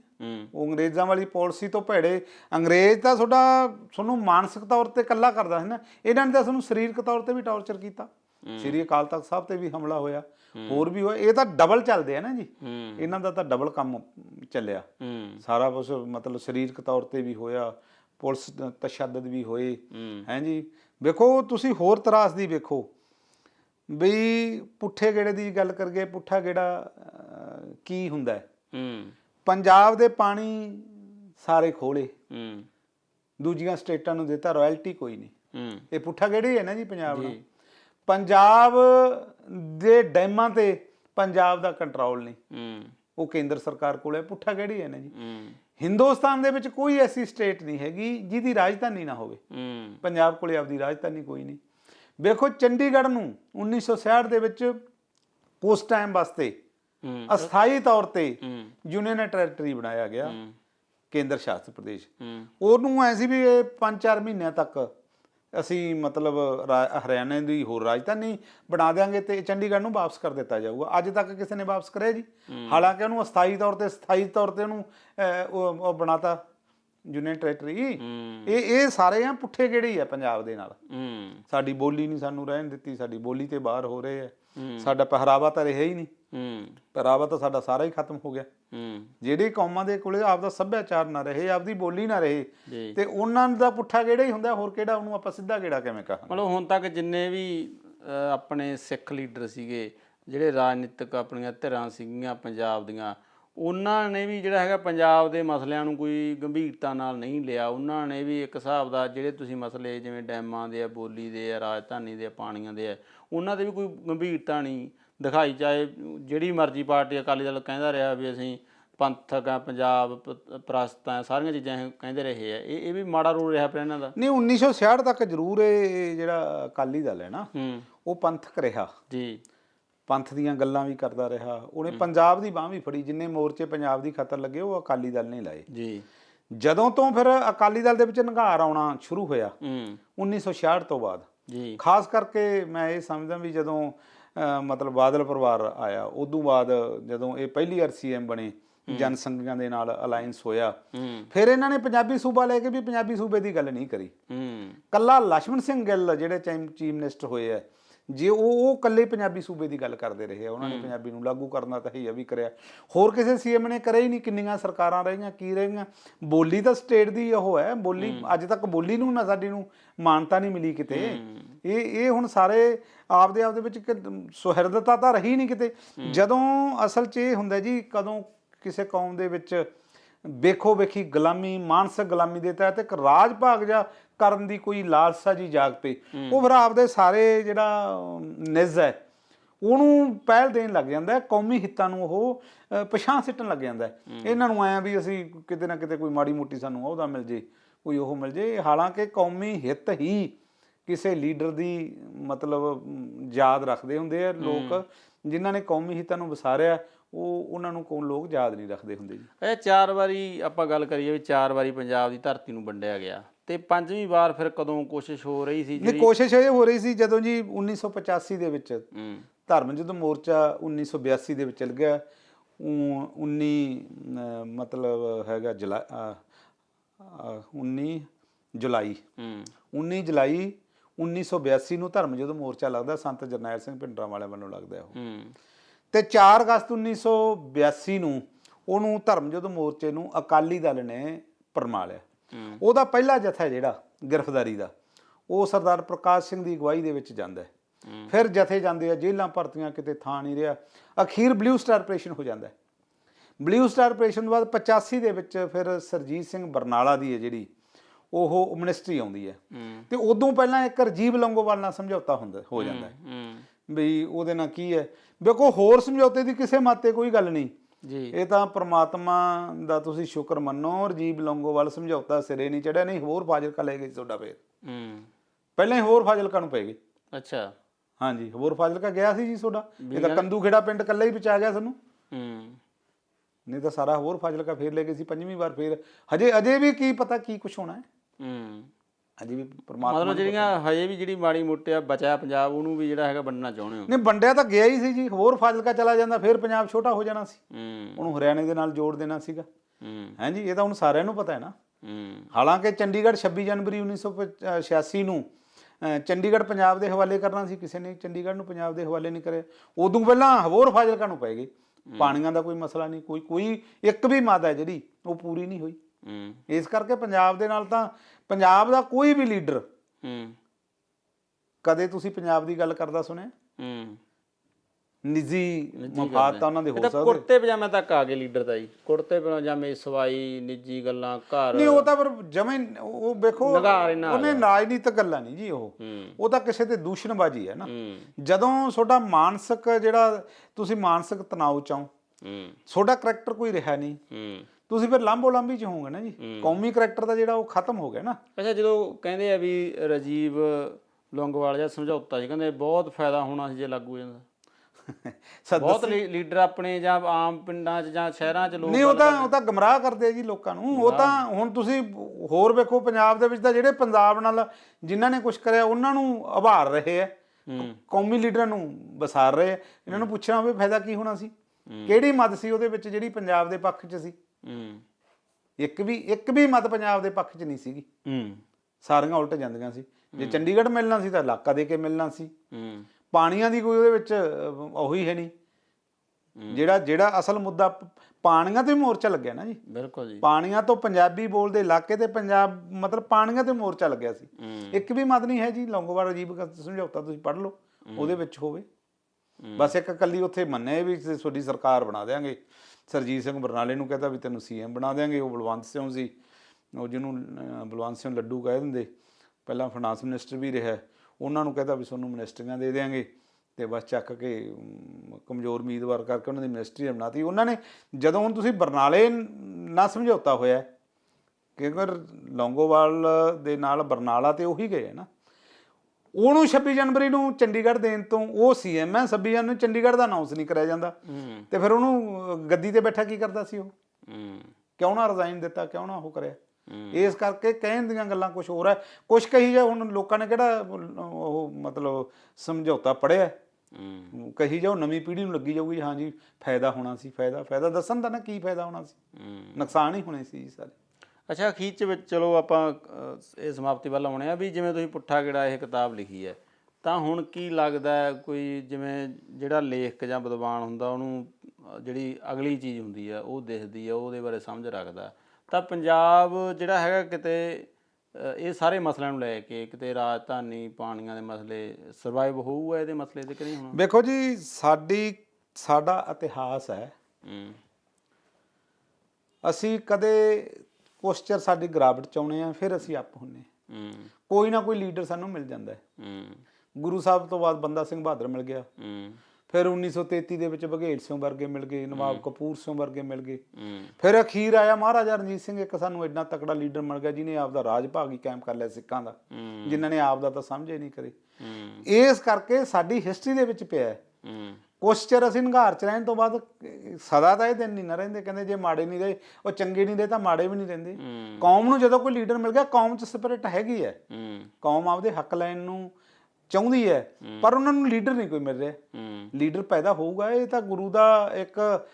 ਉਹ ਅੰਗਰੇਜ਼ਾਂ ਵਾਲੀ ਪਾਲਿਸੀ ਤੋਂ ਭੈੜੇ ਅੰਗਰੇਜ਼ ਤਾਂ ਤੁਹਾਡਾ ਤੁਹਾਨੂੰ ਮਾਨਸਿਕ ਤੌਰ ਤੇ ਇਕੱਲਾ ਕਰਦਾ ਹੈ ਨਾ ਇਹਨਾਂ ਨੇ ਤਾਂ ਤੁਹਾਨੂੰ ਸਰੀਰਕ ਤੌਰ ਤੇ ਵੀ ਟੌਰਚਰ ਕੀਤਾ। ਸ੍ਰੀ ਅਕਾਲ ਤਖਤ ਸਾਹਿਬ ਤੇ ਵੀ ਹਮਲਾ ਹੋਇਆ। ਹੋਰ ਵੀ ਹੋਇਆ। ਇਹ ਤਾਂ ਡਬਲ ਚੱਲਦੇ ਆ ਨਾ ਜੀ। ਇਹਨਾਂ ਦਾ ਤਾਂ ਡਬਲ ਕੰਮ ਚੱਲਿਆ। ਸਾਰਾ ਕੁਝ ਮਤਲਬ ਸਰੀਰਕ ਤੌਰ ਤੇ ਵੀ ਹੋਇਆ। ਪੁਲਿਸ ਤਸ਼ੱਦਦ ਵੀ ਹੋਏ। ਹੂੰ। ਜੀ? ਵੇਖੋ ਤੁਸੀਂ ਹੋਰ ਤਰਾਸ ਦੀ ਵੇਖੋ। ਬਈ ਪੁੱਠੇ ਗੇੜੇ ਦੀ ਗੱਲ ਕਰਗੇ ਪੁੱਠਾ ਗੇੜਾ ਕੀ ਹੁੰਦਾ ਪੰਜਾਬ ਦੇ ਪਾਣੀ ਸਾਰੇ ਖੋਲੇ ਦੂਜੀਆਂ ਸਟੇਟਾਂ ਨੂੰ ਦਿੱਤਾ ਰਾਇਲਟੀ ਕੋਈ ਨਹੀਂ। ਇਹ ਪੁੱਠਾ ਗੇੜੇ ਹੈ ਨਾ ਜੀ ਪੰਜਾਬ ਦਾ? ਪੰਜਾਬ ਦੇ ਡੈਮਾਂ ਤੇ ਪੰਜਾਬ ਦਾ ਕੰਟਰੋਲ ਨਹੀਂ। ਹੂੰ। ਉਹ ਕੇਂਦਰ ਸਰਕਾਰ ਕੋਲ ਹੈ ਪੁੱਠਾ ਗੇੜੀ ਹੈ ਨਾ ਜੀ? ਹੂੰ। ਹਿੰਦੁਸਤਾਨ ਦੇ ਵਿੱਚ ਕੋਈ ਐਸੀ ਸਟੇਟ ਨਹੀਂ ਹੈਗੀ ਜਿਹਦੀ ਰਾਜਧਾਨੀ ਨਾ ਹੋਵੇ। ਹੂੰ। ਪੰਜਾਬ ਕੋਲੇ ਆਪਦੀ ਰਾਜਧਾਨੀ ਕੋਈ ਨਹੀਂ। ਵੇਖੋ ਚੰਡੀਗੜ੍ਹ ਨੂੰ 1966 ਦੇ ਵਿੱਚ ਉਸ ਟਾਈਮ ਵਾਸਤੇ ਅਸਥਾਈ ਤੌਰ ਤੇ ਯੂਨੀਅਨ ਟੈਰੀਟਰੀ ਬਣਾਇਆ ਗਿਆ। ਕੇਂਦਰ ਸ਼ਾਸਿਤ ਪ੍ਰਦੇਸ਼। ਉਹਨੂੰ ਐ ਸੀ ਵੀ ਇਹ 5-4 ਮਹੀਨਿਆਂ ਤੱਕ ਅਸੀਂ ਮਤਲਬ ਹਰਿਆਣਾ ਦੀ ਹੋਰ ਰਾਜਧਾਨੀ ਬਣਾ ਦੇਾਂਗੇ ਤੇ ਚੰਡੀਗੜ੍ਹ ਨੂੰ ਵਾਪਸ ਕਰ ਦਿੱਤਾ ਜਾਊਗਾ। ਅੱਜ ਤੱਕ ਕਿਸੇ ਨੇ ਵਾਪਸ ਕਰਿਆ ਜੀ। ਹਾਲਾਂਕਿ ਉਹਨੂੰ ਅਸਥਾਈ ਤੌਰ ਤੇ ਸਥਾਈ ਤੌਰ ਤੇ ਉਹਨੂੰ ਉਹ ਬਣਾਤਾ ਯੂਨੀਅਨ ਟੈਰੀਟਰੀ। ਇਹ ਇਹ ਸਾਰੇ ਆ ਪੁੱਠੇ ਕਿਹੜੇ ਹੀ ਆ ਪੰਜਾਬ ਦੇ ਨਾਲ? ਸਾਡੀ ਬੋਲੀ ਨਹੀਂ ਸਾਨੂੰ ਰਹਿਣ ਦਿੱਤੀ ਸਾਡੀ ਬੋਲੀ ਤੇ ਬਾਹਰ ਹੋ ਰਹੇ ਆ। ਸਾਡਾ ਪਹਿਰਾਵਾ ਤਾਂ ਰਿਹਾ ਹੀ ਨਹੀਂ। ਹੂੰ। ਪਹਿਰਾਵਾ ਤਾਂ ਸਾਡਾ ਸਾਰਾ ਹੀ ਖਤਮ ਹੋ ਗਿਆ। ਹੂੰ। ਜਿਹੜੀ ਕੌਮਾਂ ਦੇ ਕੋਲੇ ਆਪਦਾ ਸੱਭਿਆਚਾਰ ਨਾ ਰਹੇ ਆਪਦੀ ਬੋਲੀ ਨਾ ਰਹੇ ਤੇ ਉਹਨਾਂ ਦਾ ਪੁੱਠਾ ਕਿਹੜਾ ਹੀ ਹੁੰਦਾ ਹੋਰ ਕਿਹੜਾ ਉਹਨੂੰ ਆਪਾਂ ਸਿੱਧਾ ਕਿਹੜਾ ਕਿਵੇਂ ਕਹਾਂਗੇ? ਮਤਲਬ ਹੁਣ ਤੱਕ ਜਿੰਨੇ ਵੀ ਆਪਣੇ ਸਿੱਖ ਲੀਡਰ ਸੀਗੇ ਜਿਹੜੇ ਰਾਜਨੀਤਿਕ ਆਪਣੀਆਂ ਧਿਰਾਂ ਸੀਗੀਆਂ ਪੰਜਾਬ ਦੀਆਂ ਉਹਨਾਂ ਨੇ ਵੀ ਜਿਹੜਾ ਹੈਗਾ ਪੰਜਾਬ ਦੇ ਮਸਲਿਆਂ ਨੂੰ ਕੋਈ ਗੰਭੀਰਤਾ ਨਾਲ ਨਹੀਂ ਲਿਆ। ਉਹਨਾਂ ਨੇ ਵੀ ਇੱਕ ਹਿਸਾਬ ਦਾ ਜਿਹੜੇ ਤੁਸੀਂ ਮਸਲੇ ਜਿਵੇਂ ਡੈਮਾਂ ਦੇ ਆ ਬੋਲੀ ਦੇ ਆ ਰਾਜਧਾਨੀ ਦੇ ਆ ਪਾਣੀਆਂ ਦੇ ਆ ਉਹਨਾਂ ਤੇ ਵੀ ਕੋਈ ਗੰਭੀਰਤਾ ਨਹੀਂ। ਦਿਖਾਈ ਚਾਹੇ ਜਿਹੜੀ ਮਰਜ਼ੀ ਪਾਰਟੀ ਅਕਾਲੀ ਦਲ ਕਹਿੰਦਾ ਰਿਹਾ ਵੀ ਅਸੀਂ ਪੰਥਕ ਆ ਪੰਜਾਬ ਪ੍ਰਸਤ ਸਾਰੀਆਂ ਚੀਜ਼ਾਂ ਇਹ ਕਹਿੰਦੇ ਰਹੇ ਆ। ਇਹ ਇਹ ਵੀ ਮਾੜਾ ਰੋਲ ਰਿਹਾ ਪਿਆ ਇਹਨਾਂ ਦਾ। ਨਹੀਂ 1966 ਤੱਕ ਜ਼ਰੂਰ ਇਹ ਜਿਹੜਾ ਅਕਾਲੀ ਦਲ ਹੈ ਨਾ ਹੂੰ। ਉਹ ਪੰਥਕ ਰਿਹਾ। ਜੀ। ਪੰਥ ਦੀਆਂ ਗੱਲਾਂ ਵੀ ਕਰਦਾ ਰਿਹਾ। ਉਹਨੇ ਪੰਜਾਬ ਦੀ ਬਾਹ ਵੀ ਫੜੀ ਜਿੰਨੇ ਮੋਰਚੇ ਪੰਜਾਬ ਦੀ ਖਤਰ ਲੱਗੇ ਉਹ ਅਕਾਲੀ ਦਲ ਨੇ ਲਾਏ। ਜੀ। ਜਦੋਂ ਤੋਂ ਫਿਰ ਅਕਾਲੀ ਦਲ ਦੇ ਵਿੱਚ ਨਿਘਾਰ ਆਉਣਾ ਸ਼ੁਰੂ ਹੋਇਆ ਹੂੰ। 1966 ਤੋਂ ਬਾਅਦ। ਜੀ। ਖਾਸ ਕਰਕੇ ਮੈਂ ਇਹ ਸਮਝਦਾ ਵੀ ਜਦੋਂ ਮਤਲਬ ਬਾਦਲ ਪਰਿਵਾਰ ਆਇਆ ਉਦੋਂ ਬਾਅਦ ਜਦੋਂ ਇਹ ਪਹਿਲੀ ਵਾਰ ਸੀਐਮ ਬਣੇ ਜਨ ਸੰਘੀਆਂ ਦੇ ਨਾਲ ਅਲਾਈਅੰਸ ਹੋਇਆ ਫਿਰ ਇਹਨਾਂ ਨੇ ਪੰਜਾਬੀ ਸੂਬਾ ਲੈ ਕੇ ਵੀ ਪੰਜਾਬੀ ਸੂਬੇ ਦੀ ਗੱਲ ਨਹੀਂ ਕਰੀ। ਕੱਲਾ ਲక్ష్మణ ਸਿੰਘ ਗਿੱਲ ਜਿਹੜੇ ਚੀਫ ਮਿਨਿਸਟਰ ਹੋਏ ਆ ਜੇ ਉਹ ਉਹ ਇਕੱਲੇ ਪੰਜਾਬੀ ਸੂਬੇ ਦੀ ਗੱਲ ਕਰਦੇ ਰਹੇ ਉਹਨਾਂ ਨੇ ਪੰਜਾਬੀ ਨੂੰ ਲਾਗੂ ਕਰਨਾ ਤਾਂ ਹੀ ਵੀ ਕਰਿਆ। ਹੋਰ ਕਿਸੇ ਸੀਐਮ ਨੇ ਕਰਿਆ ਹੀ ਨਹੀਂ ਕਿੰਨੀਆਂ ਸਰਕਾਰਾਂ ਰਹੀਆਂ ਕੀ ਰਹੀਆਂ? ਬੋਲੀ ਤਾਂ ਸਟੇਟ ਦੀ ਉਹ ਹੈ ਬੋਲੀ ਅੱਜ ਤੱਕ ਬੋਲੀ ਨੂੰ ਨਾ ਸਾਡੀ ਨੂੰ ਮਾਨਤਾ ਨਹੀਂ ਮਿਲੀ ਕਿਤੇ। ਇਹ ਇਹ ਹੁਣ ਸਾਰੇ ਆਪਦੇ ਆਪ ਦੇ ਵਿੱਚ ਇੱਕ ਸੁਹਿਰਦਤਾ ਤਾਂ ਰਹੀ ਨਹੀਂ ਕਿਤੇ। ਜਦੋਂ ਅਸਲ 'ਚ ਇਹ ਹੁੰਦਾ ਜੀ ਕਦੋਂ ਕਿਸੇ ਕੌਮ ਦੇ ਵਿੱਚ ਵੇਖੋ ਵੇਖੀ ਗੁਲਾਮੀ ਮਾਨਸਿਕ ਗੁਲਾਮੀ ਦੇ ਤਹਿਤ ਇੱਕ ਰਾਜ ਭਾਗ ਜਾਂ ਕਰਨ ਦੀ ਕੋਈ ਲਾਲਸਾ ਜੀ ਜਾਗ ਪਈ। ਉਹ ਫਿਰ ਆਪਦੇ ਸਾਰੇ ਜਿਹੜਾ ਨਿਜ਼ ਹੈ ਉਹਨੂੰ ਪਹਿਲ ਦੇਣ ਲੱਗ ਜਾਂਦਾ ਕੌਮੀ ਹਿੱਤਾਂ ਨੂੰ ਉਹ ਪਛਾਣ ਸਿੱਟਣ ਲੱਗ ਜਾਂਦਾ ਇਹਨਾਂ ਨੂੰ ਆਇਆ ਵੀ ਅਸੀਂ ਕਿਤੇ ਨਾ ਕਿਤੇ ਕੋਈ ਮਾੜੀ ਮੋਟੀ ਸਾਨੂੰ ਉਹਦਾ ਮਿਲ ਜੇ ਕੋਈ ਉਹ ਮਿਲ ਜੇ ਹਾਲਾਂਕਿ ਕੌਮੀ ਹਿੱਤ ਹੀ ਕਿਸੇ ਲੀਡਰ ਦੀ ਮਤਲਬ ਯਾਦ ਰੱਖਦੇ ਹੁੰਦੇ ਆ ਲੋਕ ਜਿਨ੍ਹਾਂ ਨੇ ਕੌਮੀ ਹਿੱਤਾਂ ਨੂੰ ਵਸਾਰਿਆ ਉਹ ਉਹਨਾਂ ਨੂੰ ਕੋਈ ਲੋਕ ਯਾਦ ਨਹੀਂ ਰੱਖਦੇ ਹੁੰਦੇ ਜੀ। ਇਹ ਚਾਰ ਵਾਰੀ ਆਪਾਂ ਗੱਲ ਕਰੀਏ ਵੀ ਚਾਰ ਵਾਰੀ ਪੰਜਾਬ ਦੀ ਧਰਤੀ ਨੂੰ ਵੰਡਿਆ ਗਿਆ ਤੇ ਪੰਜਵੀਂ ਵਾਰ ਫਿਰ ਕਦੋਂ ਕੋਸ਼ਿਸ਼ ਹੋ ਰਹੀ ਸੀ ਨਹੀਂ ਕੋਸ਼ਿਸ਼ ਇਹ ਹੋ ਰਹੀ ਸੀ ਜਦੋਂ ਜੀ 1985 ਦੇ ਵਿੱਚ ਧਰਮ ਯੁੱਧ ਮੋਰਚਾ 1982 ਦੇ ਵਿੱਚ ਚੱਲ ਗਿਆ। ਉਹ 19 ਅਹ, ਮਤਲਬ ਹੈਗਾ ਜੁਲਾ ਅਹ, ਅਹ, 19 ਜੁਲਾਈ। ਹੂੰ। 19 ਜੁਲਾਈ 1982 ਨੂੰ ਧਰਮ ਯੁੱਧ ਮੋਰਚਾ ਲੱਗਦਾ ਸੰਤ ਜਰਨੈਲ ਸਿੰਘ ਭਿੰਡਰਾਂ ਵਾਲਿਆਂ ਵੱਲੋਂ ਲੱਗਦਾ ਉਹ। ਤੇ 4 ਅਗਸਤ 1982 ਨੂੰ ਉਹਨੂੰ ਧਰਮ ਯੁੱਧ ਮੋਰਚੇ ਨੂੰ ਅਕਾਲੀ ਦਲ ਨੇ ਪਰਮਾ ਲਿਆ ਉਹਦਾ ਪਹਿਲਾ ਜਥਾ ਜਿਹੜਾ ਗ੍ਰਿਫਤਾਰੀ ਦਾ ਉਹ ਸਰਦਾਰ ਪ੍ਰਕਾਸ਼ ਸਿੰਘ ਦੀ ਅਗਵਾਈ ਦੇ ਵਿੱਚ ਜਾਂਦਾ ਹੈ। ਫਿਰ ਜਥੇ ਜਾਂਦੇ ਆ ਜੇਲ੍ਹਾਂ ਭਰਤੀਆਂ ਕਿਤੇ ਥਾਂ ਨਹੀਂ ਰਿਹਾ। ਅਖੀਰ ਬਲੂ ਸਟਾਰ ਆਪਰੇਸ਼ਨ ਹੋ ਜਾਂਦਾ ਬਲੂ ਸਟਾਰ ਆਪਰੇਸ਼ਨ ਤੋਂ ਬਾਅਦ 85 ਦੇ ਵਿੱਚ ਫਿਰ ਸਰਜੀਤ ਸਿੰਘ ਬਰਨਾਲਾ ਦੀ ਹੈ ਜਿਹੜੀ ਉਹ ਮਿਨਿਸਟਰੀ ਆਉਂਦੀ ਹੈ। ਤੇ ਉਦੋਂ ਪਹਿਲਾਂ ਇੱਕ ਰਜੀਵ ਲੰਗੋਵਾਲ ਨਾਲ ਸਮਝੌਤਾ ਹੁੰਦਾ ਹੋ ਜਾਂਦਾ ਹੈ। ਵੀ ਉਹਦੇ ਨਾਲ ਕੀ ਹੈ? ਵੇਖੋ ਹੋਰ ਸਮਝੌਤੇ ਦੀ ਕਿਸੇ ਮਾਤੇ ਕੋਈ ਗੱਲ ਨਹੀਂ। ਜੀ। ਇਹ ਤਾਂ ਪ੍ਰਮਾਤਮਾ ਦਾ ਤੁਸੀਂ ਸ਼ੁਕਰ ਮੰਨੋ ਰਜੀਵ ਲੰਗੋਵਾਲ ਸਮਝੌਤਾ ਸਿਰੇ ਨਹੀਂ ਚੜਿਆ ਨਹੀਂ ਹੋਰ ਫਾਜ਼ਿਲਕਾ ਲੈ ਗਏ ਤੁਹਾਡਾ ਫੇਰ। ਹੂੰ। ਪਹਿਲਾਂ ਹੀ ਹੋਰ ਫਾਜ਼ਿਲਕਾ ਨੂੰ ਪੈ ਗਏ। ਅੱਛਾ। ਹਾਂਜੀ ਹੋਰ ਫਾਜ਼ਿਲਕਾ ਗਿਆ ਸੀ ਜੀ ਤੁਹਾਡਾ? ਇਹ ਤਾਂ ਕੰਦੂ ਖੇੜਾ ਪਿੰਡ ਕੱਲਾ ਹੀ ਬਚਾ ਗਿਆ ਸਾਨੂੰ। ਹੂੰ। ਨਹੀਂ ਤਾਂ ਸਾਰਾ ਹੋਰ ਫਾਜ਼ਿਲਕਾ ਫੇਰ ਲੈ ਗਏ ਸੀ ਪੰਜਵੀਂ ਵਾਰ ਫੇਰ। ਹਜੇ ਅਜੇ ਵੀ ਕੀ ਪਤਾ ਕੀ ਕੁਝ ਹੋਣਾ ਹੈ। ਹੂੰ। ਅਜੇ ਵੀ ਪ੍ਰਮਾਤਮਾ ਮਤਲਬ ਜਿਹੜੀਆਂ ਹਜੇ ਵੀ ਜਿਹੜੀ ਮਾੜੀ ਮੋਟਿਆ ਬਚਿਆ ਪੰਜਾਬ ਉਹਨੂੰ ਵੀ ਜਿਹੜਾ ਹੈਗਾ ਵੰਡਣਾ ਚਾਹੁੰਦੇ ਹੋ? ਨਹੀਂ ਵੰਡਿਆ ਤਾਂ ਗਿਆ ਹੀ ਸੀ ਜੀ। ਹੋਰ ਫਾਜ਼ਿਲਕਾ ਚਲਾ ਜਾਂਦਾ ਫੇਰ ਪੰਜਾਬ ਛੋਟਾ ਹੋ ਜਾਣਾ ਸੀ। ਹੂੰ। ਉਹਨੂੰ ਹਰਿਆਣੇ ਦੇ ਨਾਲ ਜੋੜ ਦੇਣਾ ਸੀਗਾ। ਹੂੰ। ਹਾਂਜੀ ਇਹ ਤਾਂ ਹੁਣ ਸਾਰਿਆਂ ਨੂੰ ਪਤਾ ਹੈ ਨਾ। ਹੂੰ। ਹਾਲਾਂਕਿ ਚੰਡੀਗੜ੍ਹ 26 ਜਨਵਰੀ 1986 ਨੂੰ ਚੰਡੀਗੜ੍ਹ ਪੰਜਾਬ ਦੇ ਹਵਾਲੇ ਕਰਨਾ ਸੀ। ਕਿਸੇ ਨੇ ਚੰਡੀਗੜ੍ਹ ਨੂੰ ਪੰਜਾਬ ਦੇ ਹਵਾਲੇ ਨਹੀਂ ਕਰਿਆ। ਉਦੋਂ ਪਹਿਲਾਂ ਹੋਰ ਫਾਜ਼ਿਲਕਾ ਨੂੰ ਪੈ ਗਏ ਪਾਣੀਆਂ ਦਾ ਕੋਈ ਮਸਲਾ ਨਹੀਂ। ਕੋਈ ਕੋਈ ਇੱਕ ਵੀ ਮਾਦਾ ਹੈ ਜਿਹੜੀ ਉਹ ਪੂਰੀ ਨਹੀਂ ਹੋਈ। ਇਸ ਕਰਕੇ ਪੰਜਾਬ ਦੇ ਨਾਲ ਤਾਂ ਪੰਜਾਬ ਦਾ ਕੋਈ ਵੀ ਲੀਡਰ ਹੂੰ। ਕਦੇ ਤੁਸੀਂ ਪੰਜਾਬ ਦੀ ਗੱਲ ਕਰਦਾ ਸੁਣਿਆ? ਹੂੰ। ਨਿੱਜੀ ਮਫਾਦ ਤਾਂ ਉਹਨਾਂ ਦੇ ਹੋ ਤਾਂ ਸਕਦੇ। ਕੁੜਤੇ ਪਜਾਮੇ ਤੱਕ ਆ ਗਏ ਲੀਡਰ ਦਾ ਜੀ। ਕੁੜਤੇ ਪਜਾਮੇ ਸਵਾਈ ਨਿੱਜੀ ਗੱਲਾਂ ਘਰ। ਨਹੀਂ ਉਹ ਤਾਂ ਫਿਰ ਜਮੇ ਉਹ ਵੇਖੋ ਉਹਨੇ ਰਾਜਨੀਤਿਕ ਗੱਲਾਂ ਨਹੀਂ ਜੀ ਉਹ। ਉਹ ਤਾਂ ਕਿਸੇ ਤੇ ਦੂਸ਼ਣਬਾਜ਼ੀ ਹੈ ਨਾ। ਜਦੋਂ ਤੁਹਾਡਾ ਮਾਨਸਿਕ ਜਿਹੜਾ ਤੁਸੀਂ ਮਾਨਸਿਕ ਤਣਾਅ ਚਾਹੋ ਹੂੰ ਤੁਹਾਡਾ ਕਰੈਕਟਰ ਕੋਈ ਰਿਹਾ ਨਹੀਂ। ਹੂੰ। ਤੁਸੀਂ ਫਿਰ ਲਾਂਭੋ ਲਾਂਭੀ ਚ ਹੋਵੋਗੇ ਨਾ ਜੀ। ਕੌਮੀ ਕਰੈਕਟਰ ਦਾ ਜਿਹੜਾ ਉਹ ਖਤਮ ਹੋ ਗਿਆ ਨਾ। ਅੱਛਾ ਜਦੋਂ ਕਹਿੰਦੇ ਆ ਵੀ ਰਾਜੀਵ ਲੌਂਗੋਵਾਲ ਜਾਂ ਸਮਝੌਤਾ ਜੀ ਕਹਿੰਦੇ ਬਹੁਤ ਫਾਇਦਾ ਹੋਣਾ ਸੀ ਜੇ ਲਾਗੂ ਹੋ ਜਾਂਦਾ। ਬਹੁਤ ਲੀਡਰ ਆਪਣੇ ਜਾਂ ਆਮ ਪਿੰਡਾਂ 'ਚ ਜਾਂ ਸ਼ਹਿਰਾਂ 'ਚ ਲੋਕ ਨਹੀਂ ਉਹ ਤਾਂ ਉਹ ਤਾਂ ਗਮਰਾਹ ਕਰਦੇ ਆ ਜੀ ਲੋਕਾਂ ਨੂੰ। ਉਹ ਤਾਂ ਹੁਣ ਤੁਸੀਂ ਹੋਰ ਵੇਖੋ ਪੰਜਾਬ ਦੇ ਵਿੱਚ ਤਾਂ ਜਿਹੜੇ ਪੰਜਾਬ ਨਾਲ ਜਿਨ੍ਹਾਂ ਨੇ ਕੁਝ ਕਰਿਆ ਉਹਨਾਂ ਨੂੰ ਆਭਾਰ ਰਹੇ ਆ। ਕੌਮੀ ਲੀਡਰਾਂ ਨੂੰ ਵਸਾਰ ਰਹੇ ਆ। ਇਹਨਾਂ ਨੂੰ ਪੁੱਛਣਾ ਹੋਵੇ ਫਾਇਦਾ ਕੀ ਹੋਣਾ ਸੀ। ਕਿਹੜੀ ਮਤ ਸੀ ਉਹਦੇ ਵਿੱਚ ਜਿਹੜੀ ਪੰਜਾਬ ਦੇ ਪੱਖ 'ਚ ਸੀ? ਹੂੰ। ਇੱਕ ਵੀ ਇੱਕ ਵੀ ਮਤ ਪੰਜਾਬ ਦੇ ਪੱਖ 'ਚ ਨਹੀਂ ਸੀਗੀ। ਹੂੰ। ਸਾਰੀਆਂ ਉਲਟ ਜਾਂਦੀਆਂ ਸੀ। ਜੇ ਚੰਡੀਗੜ੍ਹ ਮਿਲਣਾ ਸੀ ਤਾਂ ਇਲਾਕਾ ਦੇ ਕੇ ਮਿਲਣਾ ਸੀ। ਹੂੰ। ਪਾਣੀਆਂ ਦੀ ਕੋਈ ਉਹਦੇ ਵਿੱਚ ਉਹੀ ਹੈ ਨਹੀਂ। ਜਿਹੜਾ ਜਿਹੜਾ ਅਸਲ ਮੁੱਦਾ ਪਾਣੀਆਂ ਤੇ ਮੋਰਚਾ ਲੱਗਿਆ ਨਾ ਜੀ। ਬਿਲਕੁਲ ਜੀ। ਪਾਣੀਆਂ ਤੋਂ ਪੰਜਾਬੀ ਬੋਲਦੇ ਇਲਾਕੇ ਤੇ ਪੰਜਾਬ ਮਤਲਬ ਪਾਣੀਆਂ ਤੇ ਮੋਰਚਾ ਲੱਗਿਆ ਸੀ। ਇੱਕ ਵੀ ਮਤ ਨਹੀਂ ਹੈ ਜੀ। ਲੌਂਗੋਵਾਲ ਅਜੀਬ ਸਮਝੌਤਾ ਤੁਸੀਂ ਪੜ੍ਹ ਲਓ। ਉਹਦੇ ਵਿੱਚ ਹੋਵੇ। ਬਸ ਇੱਕ ਕੱਲੀ ਉੱਥੇ ਮੰਨੇ ਵੀ ਤੁਹਾਡੀ ਸਰਕਾਰ ਬਣਾ ਦੇਾਂਗੇ ਸਰਜੀਤ ਸਿੰਘ ਬਰਨਾਲੇ ਨੂੰ ਕਹਿੰਦਾ ਵੀ ਤੈਨੂੰ ਸੀਐਮ ਬਣਾ ਦੇਾਂਗੇ ਉਹ ਬਲਵੰਤ ਸਿੰਘ ਸੀ। ਉਹ ਜਿਹਨੂੰ ਬਲਵੰਤ ਸਿੰਘ ਲੱਡੂ ਕਹਿ ਦਿੰਦੇ। ਪਹਿਲਾਂ ਫਾਈਨਾਂਸ ਮਿਨਿਸਟਰ ਵੀ ਰਿਹਾ। ਉਹਨਾਂ ਨੂੰ ਕਹਿੰਦਾ ਵੀ ਤੁਹਾਨੂੰ ਮਿਨਿਸਟਰੀਆਂ ਦੇ ਦੇਾਂਗੇ ਤੇ ਬਸ ਚੱਕ ਕੇ ਕਮਜ਼ੋਰ ਉਮੀਦਵਾਰ ਕਰਕੇ ਉਹਨਾਂ ਦੀ ਮਿਨਿਸਟਰੀ ਬਣਾਤੀ। ਉਹਨਾਂ ਨੇ, ਜਦੋਂ ਹੁਣ ਤੁਸੀਂ ਬਰਨਾਲੇ ਨਾਲ ਸਮਝੌਤਾ ਹੋਇਆ, ਕਿਉਂਕਿ ਲੌਂਗੋਵਾਲ ਦੇ ਨਾਲ ਬਰਨਾਲਾ ਤੇ ਉਹੀ ਗਏ ਨਾ। ਉਹਨੂੰ 26 ਜਨਵਰੀ ਨੂੰ ਚੰਡੀਗੜ੍ਹ ਦੇਣ ਤੋਂ ਉਹ ਸੀਐਮ ਹੈ 26 ਜਨਵਰੀ ਨੂੰ ਚੰਡੀਗੜ੍ਹ ਦਾ ਅਨਾਉਂਸ ਨਹੀਂ ਕਰਿਆ ਜਾਂਦਾ। ਤੇ ਫਿਰ ਉਹਨੂੰ ਗੱਦੀ ਤੇ ਬੈਠਾ ਕੀ ਕਰਦਾ ਸੀ ਉਹ? ਕਿਉਂ ਨਾ ਰਿਜ਼ਾਈਨ ਦਿੱਤਾ ਕਿਉਂ ਨਾ ਉਹ ਕਰਿਆ। ਇਸ ਕਰਕੇ ਕਹਿਣ ਦੀਆਂ ਗੱਲਾਂ ਕੁਝ ਹੋਰ ਹੈ ਕੁਝ ਕਹੀ ਜਾ ਹੁਣ ਲੋਕਾਂ ਨੇ ਕਿਹੜਾ ਉਹ ਮਤਲਬ ਸਮਝੌਤਾ ਪੜਿਆ ਕਹੀ ਜਾਓ ਨਵੀਂ ਪੀੜ੍ਹੀ ਨੂੰ ਲੱਗੀ ਜਾਊਗੀ ਹਾਂ ਜੀ ਫਾਇਦਾ ਹੋਣਾ ਸੀ ਫਾਇਦਾ ਫਾਇਦਾ ਦੱਸਣ ਦਾ ਨਾ ਕੀ ਫਾਇਦਾ ਹੋਣਾ ਸੀ। ਨੁਕਸਾਨ ਹੀ ਹੋਣੇ ਸੀ ਜੀ ਸਾਰੇ। ਅੱਛਾ ਅਖੀਰ ਚ ਵਿੱਚ ਚਲੋ ਆਪਾਂ ਇਹ ਸਮਾਪਤੀ ਵੱਲ ਆਉਣੇ ਆ ਵੀ ਜਿਵੇਂ ਤੁਸੀਂ ਪੁੱਠਾ ਕਿਹੜਾ ਇਹ ਕਿਤਾਬ ਲਿਖੀ ਹੈ ਤਾਂ ਹੁਣ ਕੀ ਲੱਗਦਾ ਹੈ ਕੋਈ ਜਿਵੇਂ ਜਿਹੜਾ ਲੇਖਕ ਜਾਂ ਵਿਦਵਾਨ ਹੁੰਦਾ ਉਹਨੂੰ ਜਿਹੜੀ ਅਗਲੀ ਚੀਜ਼ ਹੁੰਦੀ ਆ ਉਹ ਦਿਖਦੀ ਆ ਉਹਦੇ ਬਾਰੇ ਸਮਝ ਰੱਖਦਾ ਤਾਂ ਪੰਜਾਬ ਜਿਹੜਾ ਹੈਗਾ ਕਿਤੇ ਇਹ ਸਾਰੇ ਮਸਲਿਆਂ ਨੂੰ ਲੈ ਕੇ ਕਿਤੇ ਰਾਜਧਾਨੀ ਪਾਣੀਆਂ ਦੇ ਮਸਲੇ ਸਰਵਾਈਵ ਹੋਊਗਾ ਇਹਦੇ ਮਸਲੇ ਤੇ ਕਿ ਨਹੀਂ ਹੋਣਾ? ਵੇਖੋ ਜੀ ਸਾਡੀ ਸਾਡਾ ਇਤਿਹਾਸ ਹੈ। ਹੂੰ। ਅਸੀਂ ਕਦੇ ਕੁਛ ਚਿਰ ਸਾਡੀ ਗਰਾਵਟ ਚ ਆਉਣੇ ਆ ਫਿਰ ਅਸੀਂ ਅੱਪ ਹੁੰਨੇ ਹੂੰ। ਕੋਈ ਨਾ ਕੋਈ ਲੀਡਰ ਸਾਨੂੰ ਮਿਲ ਜਾਂਦਾ ਹੈ। ਹੂੰ। ਗੁਰੂ ਸਾਹਿਬ ਤੋਂ ਬਾਅਦ ਬੰਦਾ ਸਿੰਘ ਬਹਾਦਰ ਮਿਲ ਗਿਆ। ਹੂੰ। ਫਿਰ 1933 ਦੇ ਵਿੱਚ ਬਘੇਲ ਸਿੰਘ ਵਰਗੇ ਮਿਲ ਗਏ ਨਵਾਬ ਕਪੂਰ ਸਿੰਘ ਵਰਗੇ ਮਿਲ ਗਏ। ਫਿਰ ਅਖੀਰ ਆਇਆ ਮਹਾਰਾਜਾ ਰਣਜੀਤ ਸਿੰਘ ਇੱਕ ਸਾਨੂੰ ਐਡਾ ਤਕੜਾ ਲੀਡਰ ਮਿਲ ਗਿਆ ਜਿਹਨੇ ਆਪ ਦਾ ਰਾਜ ਭਾਗ ਹੀ ਕਾਇਮ ਕਰ ਲਿਆ ਸਿੱਖਾਂ ਦਾ ਜਿਨ੍ਹਾਂ ਨੇ ਆਪ ਦਾ ਤਾਂ ਸਮਝੇ ਨਹੀਂ ਹੂੰ। ਇਸ ਕਰਕੇ ਸਾਡੀ ਹਿਸਟਰੀ ਦੇ ਵਿੱਚ ਪਿਆ ਹੈ। ਹੂੰ ਚਿਰ ਅਸੀਂ ਨਿਘਾਰ ਚ ਰਹਿਣ ਤੋਂ ਬਾਅਦ ਸਦਾ ਤਾਂ ਇਹ ਦਿਨ ਨਹੀਂ ਨਾ ਰਹਿੰਦੇ ਕਹਿੰਦੇ ਜੇ ਮਾੜੇ ਨਹੀਂ ਰਹੇ ਉਹ ਚੰਗੇ ਨਹੀਂ ਰਹੇ ਤਾਂ ਮਾੜੇ ਵੀ ਨਹੀਂ ਰਹਿੰਦੇ। ਹੂੰ। ਕੌਮ ਨੂੰ ਜਦੋਂ ਕੋਈ ਲੀਡਰ ਮਿਲ ਗਿਆ ਕੌਮ ਚ ਸਪਿਰਿਟ ਹੈਗੀ ਹੈ ਹੂੰ। ਕੌਮ ਆਪਦੇ ਹੱਕ ਲੈਣ ਨੂੰ ਚਾਹੁੰਦੀ ਹੈ। ਪਰ ਉਹਨਾਂ ਨੂੰ ਲੀਡਰ ਨਹੀਂ ਕੋਈ ਮਿਲ ਰਿਹਾ। ਹੂੰ। ਲੀਡਰ ਪੈਦਾ ਹੋਊਗਾ ਇਹ ਤਾਂ ਗੁਰੂ ਦਾ ਇੱਕ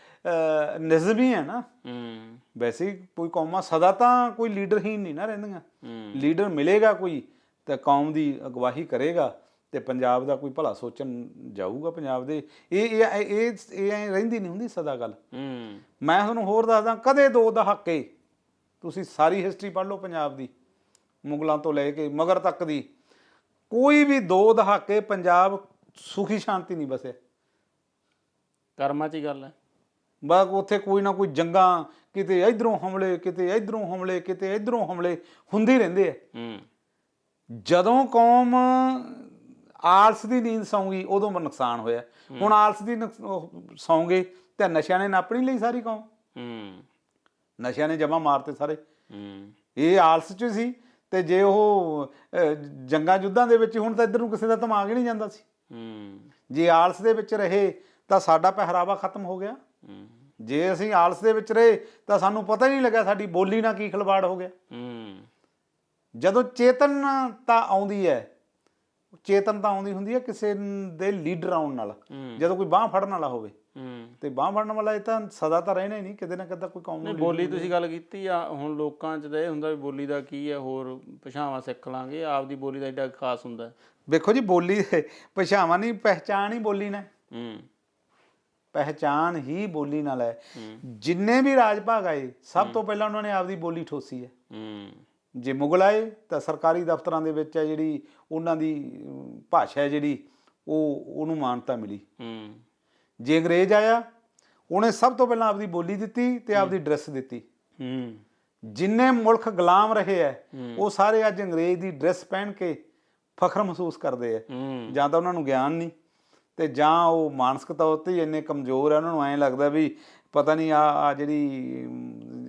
ਨਿਜ਼ਮ ਹੀ ਹੈ ਨਾ। ਹੂੰ। ਵੈਸੇ ਹੀ ਕੋਈ ਕੌਮਾਂ ਸਦਾ ਤਾਂ ਕੋਈ ਲੀਡਰਹੀਨ ਨਹੀਂ ਨਾ ਰਹਿੰਦੀਆਂ। ਹੂੰ। ਲੀਡਰ ਮਿਲੇਗਾ ਕੋਈ ਤੇ ਕੌਮ ਦੀ ਅਗਵਾਈ ਕਰੇਗਾ। ਤੇ ਪੰਜਾਬ ਦਾ ਕੋਈ ਭਲਾ ਸੋਚਣ ਜਾਊਗਾ ਪੰਜਾਬ ਦੇ ਇਹ ਇਹ ਇਹ ਇਹ ਐਂ ਰਹਿੰਦੀ ਨਹੀਂ ਹੁੰਦੀ ਸਦਾ ਗੱਲ। ਮੈਂ ਤੁਹਾਨੂੰ ਹੋਰ ਦੱਸਦਾ ਕਦੇ ਦੋ ਦਹਾਕੇ ਤੁਸੀਂ ਸਾਰੀ ਹਿਸਟਰੀ ਪੜ੍ਹ ਲਓ ਪੰਜਾਬ ਦੀ ਮੁਗਲਾਂ ਤੋਂ ਲੈ ਕੇ ਮਗਰ ਤੱਕ ਦੀ। ਕੋਈ ਵੀ ਦੋ ਦਹਾਕੇ ਪੰਜਾਬ ਸੁਖੀ ਸ਼ਾਂਤੀ ਨਹੀਂ ਬਸਿਆ ਕਰਮਾਂ 'ਚ ਹੀ ਗੱਲ ਹੈ। ਬਸ ਉੱਥੇ ਕੋਈ ਨਾ ਕੋਈ ਜੰਗਾਂ ਕਿਤੇ ਇਧਰੋਂ ਹਮਲੇ ਕਿਤੇ ਇਧਰੋਂ ਹਮਲੇ ਕਿਤੇ ਇਧਰੋਂ ਹਮਲੇ ਹੁੰਦੇ ਰਹਿੰਦੇ ਆ। ਹੂੰ। ਜਦੋਂ ਕੌਮ ਆਲਸ ਦੀ ਨੀਂਦ ਸੌਂਗੀ ਉਦੋਂ ਮ- ਨੁਕਸਾਨ ਹੋਇਆ। ਹੁਣ ਆਲਸ ਦੀ ਸੌਂਗੇ ਤੇ ਨਸ਼ਿਆਂ ਨੇ ਨੱਪ ਨਹੀਂ ਲਈ ਸਾਰੀ ਕੌਮ। ਹੂੰ। ਨਸ਼ਿਆਂ ਨੇ ਜਮਾ ਮਾਰਤੇ ਸਾਰੇ। ਹੂੰ। ਇਹ ਆਲਸ ਚ ਸੀ ਤੇ ਜੇ ਉਹ ਜੰਗਾਂ ਯੁੱਧਾਂ ਦੇ ਵਿੱਚ ਹੁਣ ਤਾਂ ਇੱਧਰ ਨੂੰ ਕਿਸੇ ਦਾ ਦਿਮਾਗ ਹੀ ਨਹੀਂ ਜਾਂਦਾ ਸੀ। ਹੂੰ। ਜੇ ਆਲਸ ਦੇ ਵਿੱਚ ਰਹੇ ਤਾਂ ਸਾਡਾ ਪਹਿਰਾਵਾ ਖਤਮ ਹੋ ਗਿਆ। ਹੂੰ। ਜੇ ਅਸੀਂ ਆਲਸ ਦੇ ਵਿੱਚ ਰਹੇ ਤਾਂ ਸਾਨੂੰ ਪਤਾ ਹੀ ਨਹੀਂ ਲੱਗਾ ਸਾਡੀ ਬੋਲੀ ਨਾਲ ਕੀ ਖਿਲਵਾੜ ਹੋ ਗਿਆ। ਹੂੰ। ਜਦੋਂ ਚੇਤਨਤਾ ਆਉਂਦੀ ਹੈ ਚੇਤਨਤਾ ਆਉਂਦੀ ਹੁੰਦੀ ਹੈ ਕਿਸੇ ਦੇ ਲੀਡਰ ਆਉਣ ਨਾਲ। ਜਦੋਂ ਕੋਈ ਬਾਹ ਫੜਨ ਵਾਲਾ ਹੋਵੇ। ਤੇ ਬਾਹ ਫੜਨ ਵਾਲਾ ਇਹ ਤਾਂ ਸਦਾ ਤਾਂ ਰਹਿਣਾ ਹੀ ਨਹੀਂ ਕਿਤੇ ਨਾ ਕਿਤੇ ਕੋਈ ਕੌਮ ਨਹੀਂ ਬੋਲੀ ਤੁਸੀਂ ਗੱਲ ਕੀਤੀ ਆ ਹੁਣ ਲੋਕਾਂ 'ਚ ਤਾਂ ਇਹ ਹੁੰਦਾ ਵੀ ਬੋਲੀ ਦਾ ਕੀ ਹੈ ਹੋਰ ਭਾਸ਼ਾਵਾਂ ਸਿੱਖ ਲਾਂਗੇ ਆਪਦੀ ਬੋਲੀ ਦਾ ਏਡਾ ਖਾਸ ਹੁੰਦਾ। ਵੇਖੋ ਜੀ ਬੋਲੀ ਪਛਾਵਾਂ ਨਹੀਂ ਪਹਿਚਾਨ ਹੀ ਬੋਲੀ ਨੇ। ਹੂੰ। ਪਹਿਚਾਨ ਹੀ ਬੋਲੀ ਨਾਲ ਹੈ। ਹੂੰ। ਜਿੰਨੇ ਵੀ ਰਾਜ ਭਾਗ ਆਏ ਸਭ ਤੋਂ ਪਹਿਲਾਂ ਉਹਨਾਂ ਨੇ ਆਪਦੀ ਬੋਲੀ ਠੋਸੀ ਹੈ। ਹੂੰ। ਜੇ ਮੁਗਲ ਆਏ ਤਾਂ ਸਰਕਾਰੀ ਦਫ਼ਤਰਾਂ ਦੇ ਵਿੱਚ ਹੈ ਜਿਹੜੀ ਉਹਨਾਂ ਦੀ ਭਾਸ਼ਾ ਜਿਹੜੀ ਉਹ ਉਹਨੂੰ ਮਾਨਤਾ ਮਿਲੀ। ਹੂੰ। ਜੇ ਅੰਗਰੇਜ਼ ਆਇਆ ਉਹਨੇ ਸਭ ਤੋਂ ਪਹਿਲਾਂ ਆਪਦੀ ਬੋਲੀ ਦਿੱਤੀ ਤੇ ਆਪਦੀ ਡਰੈਸ ਦਿੱਤੀ। ਹੂੰ। ਜਿੰਨੇ ਮੁਲਕ ਗੁਲਾਮ ਰਹੇ ਐ ਉਹ ਸਾਰੇ ਅੱਜ ਅੰਗਰੇਜ਼ ਦੀ ਡਰੈਸ ਪਹਿਨ ਕੇ ਫਖਰ ਮਹਿਸੂਸ ਕਰਦੇ ਐ। ਹੂੰ। ਜਾਂ ਤਾਂ ਉਹਨਾਂ ਨੂੰ ਗਿਆਨ ਨਹੀਂ ਤੇ ਜਾਂ ਉਹ ਮਾਨਸਿਕ ਤੌਰ ਤੇ ਇੰਨੇ ਕਮਜ਼ੋਰ ਆ ਉਹਨਾਂ ਨੂੰ ਐਂ ਲੱਗਦਾ ਵੀ ਪਤਾ ਨਹੀਂ ਆ ਆ ਜਿਹੜੀ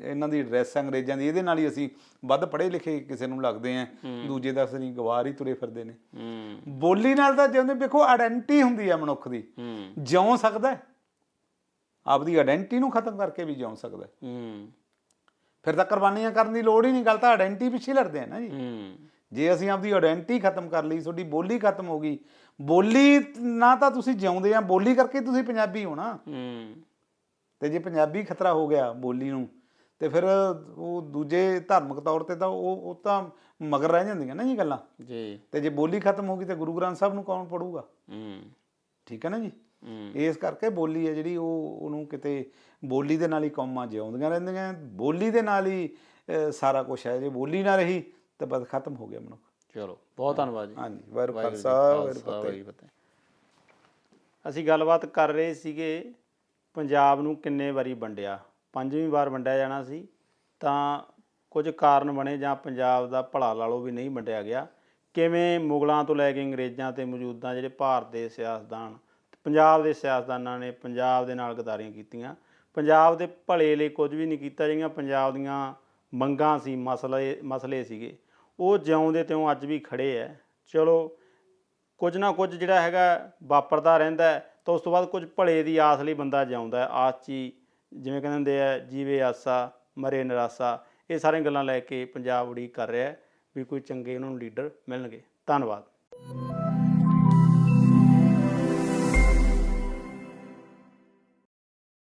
ਇਹਨਾਂ ਦੀ ਡਰੈਸ ਅੰਗਰੇਜ਼ਾਂ ਦੀ ਇਹਦੇ ਨਾਲ ਹੀ ਅਸੀਂ ਵੱਧ ਪੜ੍ਹੇ ਲਿਖੇ ਕਿਸੇ ਨੂੰ ਲੱਗਦੇ ਆ ਦੂਜੇ ਦਾ ਅਸੀਂ ਗਵਾਰ ਹੀ ਤੁਰੇ ਫਿਰਦੇ ਨੇ। ਬੋਲੀ ਨਾਲ ਤਾਂ ਜਿਉਂਦੇ ਵੇਖੋ ਆਇਡੈਂਟੀ ਹੁੰਦੀ ਆ ਮਨੁੱਖ ਦੀ ਜਿਉਂ ਸਕਦਾ। ਆਪਦੀ ਆਇਡੈਂਟੀ ਨੂੰ ਖਤਮ ਕਰਕੇ ਵੀ ਜਿਉਂ ਸਕਦਾ ਫਿਰ ਤਾਂ ਕੁਰਬਾਨੀਆਂ ਕਰਨ ਦੀ ਲੋੜ ਹੀ ਨਹੀਂ ਗੱਲ ਤਾਂ ਆਇਡੈਂਟੀ ਪਿੱਛੇ ਲੜਦੇ ਆ ਨਾ ਜੀ। ਜੇ ਅਸੀਂ ਆਪਦੀ ਆਇਡੈਂਟੀ ਖਤਮ ਕਰ ਲਈ ਤੁਹਾਡੀ ਬੋਲੀ ਖਤਮ ਹੋ ਗਈ ਬੋਲੀ ਨਾ ਤਾਂ ਤੁਸੀਂ ਜਿਉਂਦੇ ਆ ਬੋਲੀ ਕਰਕੇ ਤੁਸੀਂ ਪੰਜਾਬੀ ਹੋਣਾ। ਤੇ ਜੇ ਪੰਜਾਬੀ ਖਤਰਾ ਹੋ ਗਿਆ ਬੋਲੀ ਨੂੰ ਤੇ ਫਿਰ ਉਹ ਦੂਜੇ ਧਾਰਮਿਕ ਤੌਰ ਤੇ ਤਾਂ ਉਹ ਉਹ ਤਾਂ ਮਗਰ ਰਹਿ ਜਾਂਦੀਆਂ ਨਾ ਜੀ ਗੱਲਾਂ। ਜੀ। ਤੇ ਜੇ ਬੋਲੀ ਖਤਮ ਹੋ ਗਈ ਤੇ ਗੁਰੂ ਗ੍ਰੰਥ ਸਾਹਿਬ ਨੂੰ ਕੌਣ ਪੜੂਗਾ? ਹੂੰ। ਠੀਕ ਹੈ ਨਾ ਜੀ? ਹੂੰ। ਇਸ ਕਰਕੇ ਬੋਲੀ ਹੈ ਜਿਹੜੀ ਉਹ ਉਹਨੂੰ ਕਿਤੇ ਬੋਲੀ ਦੇ ਨਾਲ ਹੀ ਕੌਮਾਂ ਜਿਉਂਦੀਆਂ ਰਹਿੰਦੀਆਂ ਬੋਲੀ ਦੇ ਨਾਲ ਹੀ ਸਾਰਾ ਕੁਝ ਹੈ। ਜੇ ਬੋਲੀ ਨਾ ਰਹੀ ਤਾਂ ਬਸ ਖਤਮ ਹੋ ਗਿਆ ਮਨੁੱਖ। ਚਲੋ ਬਹੁਤ ਧੰਨਵਾਦ ਜੀ। ਹਾਂਜੀ ਵਾਹਿਗੁਰੂ ਜੀ ਖਾਲਸਾ ਵਾਹਿਗੁਰੂ ਫਤਿਹ। ਅਸੀਂ ਗੱਲਬਾਤ ਕਰ ਰਹੇ ਸੀਗੇ ਪੰਜਾਬ ਨੂੰ ਕਿੰਨੇ ਵਾਰੀ ਵੰਡਿਆ। ਪੰਜਵੀਂ ਵਾਰ ਵੰਡਿਆ ਜਾਣਾ ਸੀ, ਤਾਂ ਕੁਝ ਕਾਰਨ ਬਣੇ ਜਾਂ ਪੰਜਾਬ ਦਾ ਭਲਾ ਲਾ ਲਓ ਵੀ ਨਹੀਂ ਵੰਡਿਆ ਗਿਆ। ਕਿਵੇਂ ਮੁਗਲਾਂ ਤੋਂ ਲੈ ਕੇ ਅੰਗਰੇਜ਼ਾਂ ਤੇ ਮੌਜੂਦਾ ਜਿਹੜੇ ਭਾਰਤ ਦੇ ਸਿਆਸਤਦਾਨ, ਪੰਜਾਬ ਦੇ ਸਿਆਸਤਦਾਨਾਂ ਨੇ ਪੰਜਾਬ ਦੇ ਨਾਲ ਗਦਾਰੀਆਂ ਕੀਤੀਆਂ। ਪੰਜਾਬ ਦੇ ਭਲੇ ਲਈ ਕੁਝ ਵੀ ਨਹੀਂ ਕੀਤਾ ਜਿਹੜੀਆਂ ਪੰਜਾਬ ਦੀਆਂ ਮੰਗਾਂ ਸੀ, ਮਸਲੇ ਮਸਲੇ ਸੀਗੇ। ਉਹ ਜਿਉਂਦੇ ਤਿਉਂ ਅੱਜ ਵੀ ਖੜੇ ਐ। ਚਲੋ, ਕੁਝ ਨਾ ਕੁਝ ਜਿਹੜਾ ਹੈਗਾ ਵਾਪਰਦਾ ਰਹਿੰਦਾ ਤਾਂ ਉਸ ਤੋਂ ਬਾਅਦ ਕੁਝ ਭਲੇ ਦੀ ਆਸ ਲਈ ਬੰਦਾ ਜਿਉਂਦਾ ਆਸ 'ਚ ਹੀ ਜਿਵੇਂ ਕਹਿੰਦੇ ਹੁੰਦੇ ਆ, ਜੀਵੇ ਆਸਾ, ਮਰੇ ਨਿਰਾਸਾ, ਇਹ ਸਾਰੀਆਂ ਗੱਲਾਂ ਲੈ ਕੇ ਪੰਜਾਬ ਉਡੀਕ ਕਰ ਰਿਹਾ ਵੀ ਕੋਈ ਚੰਗੇ ਉਹਨਾਂ ਨੂੰ ਲੀਡਰ ਮਿਲਣਗੇ। ਧੰਨਵਾਦ।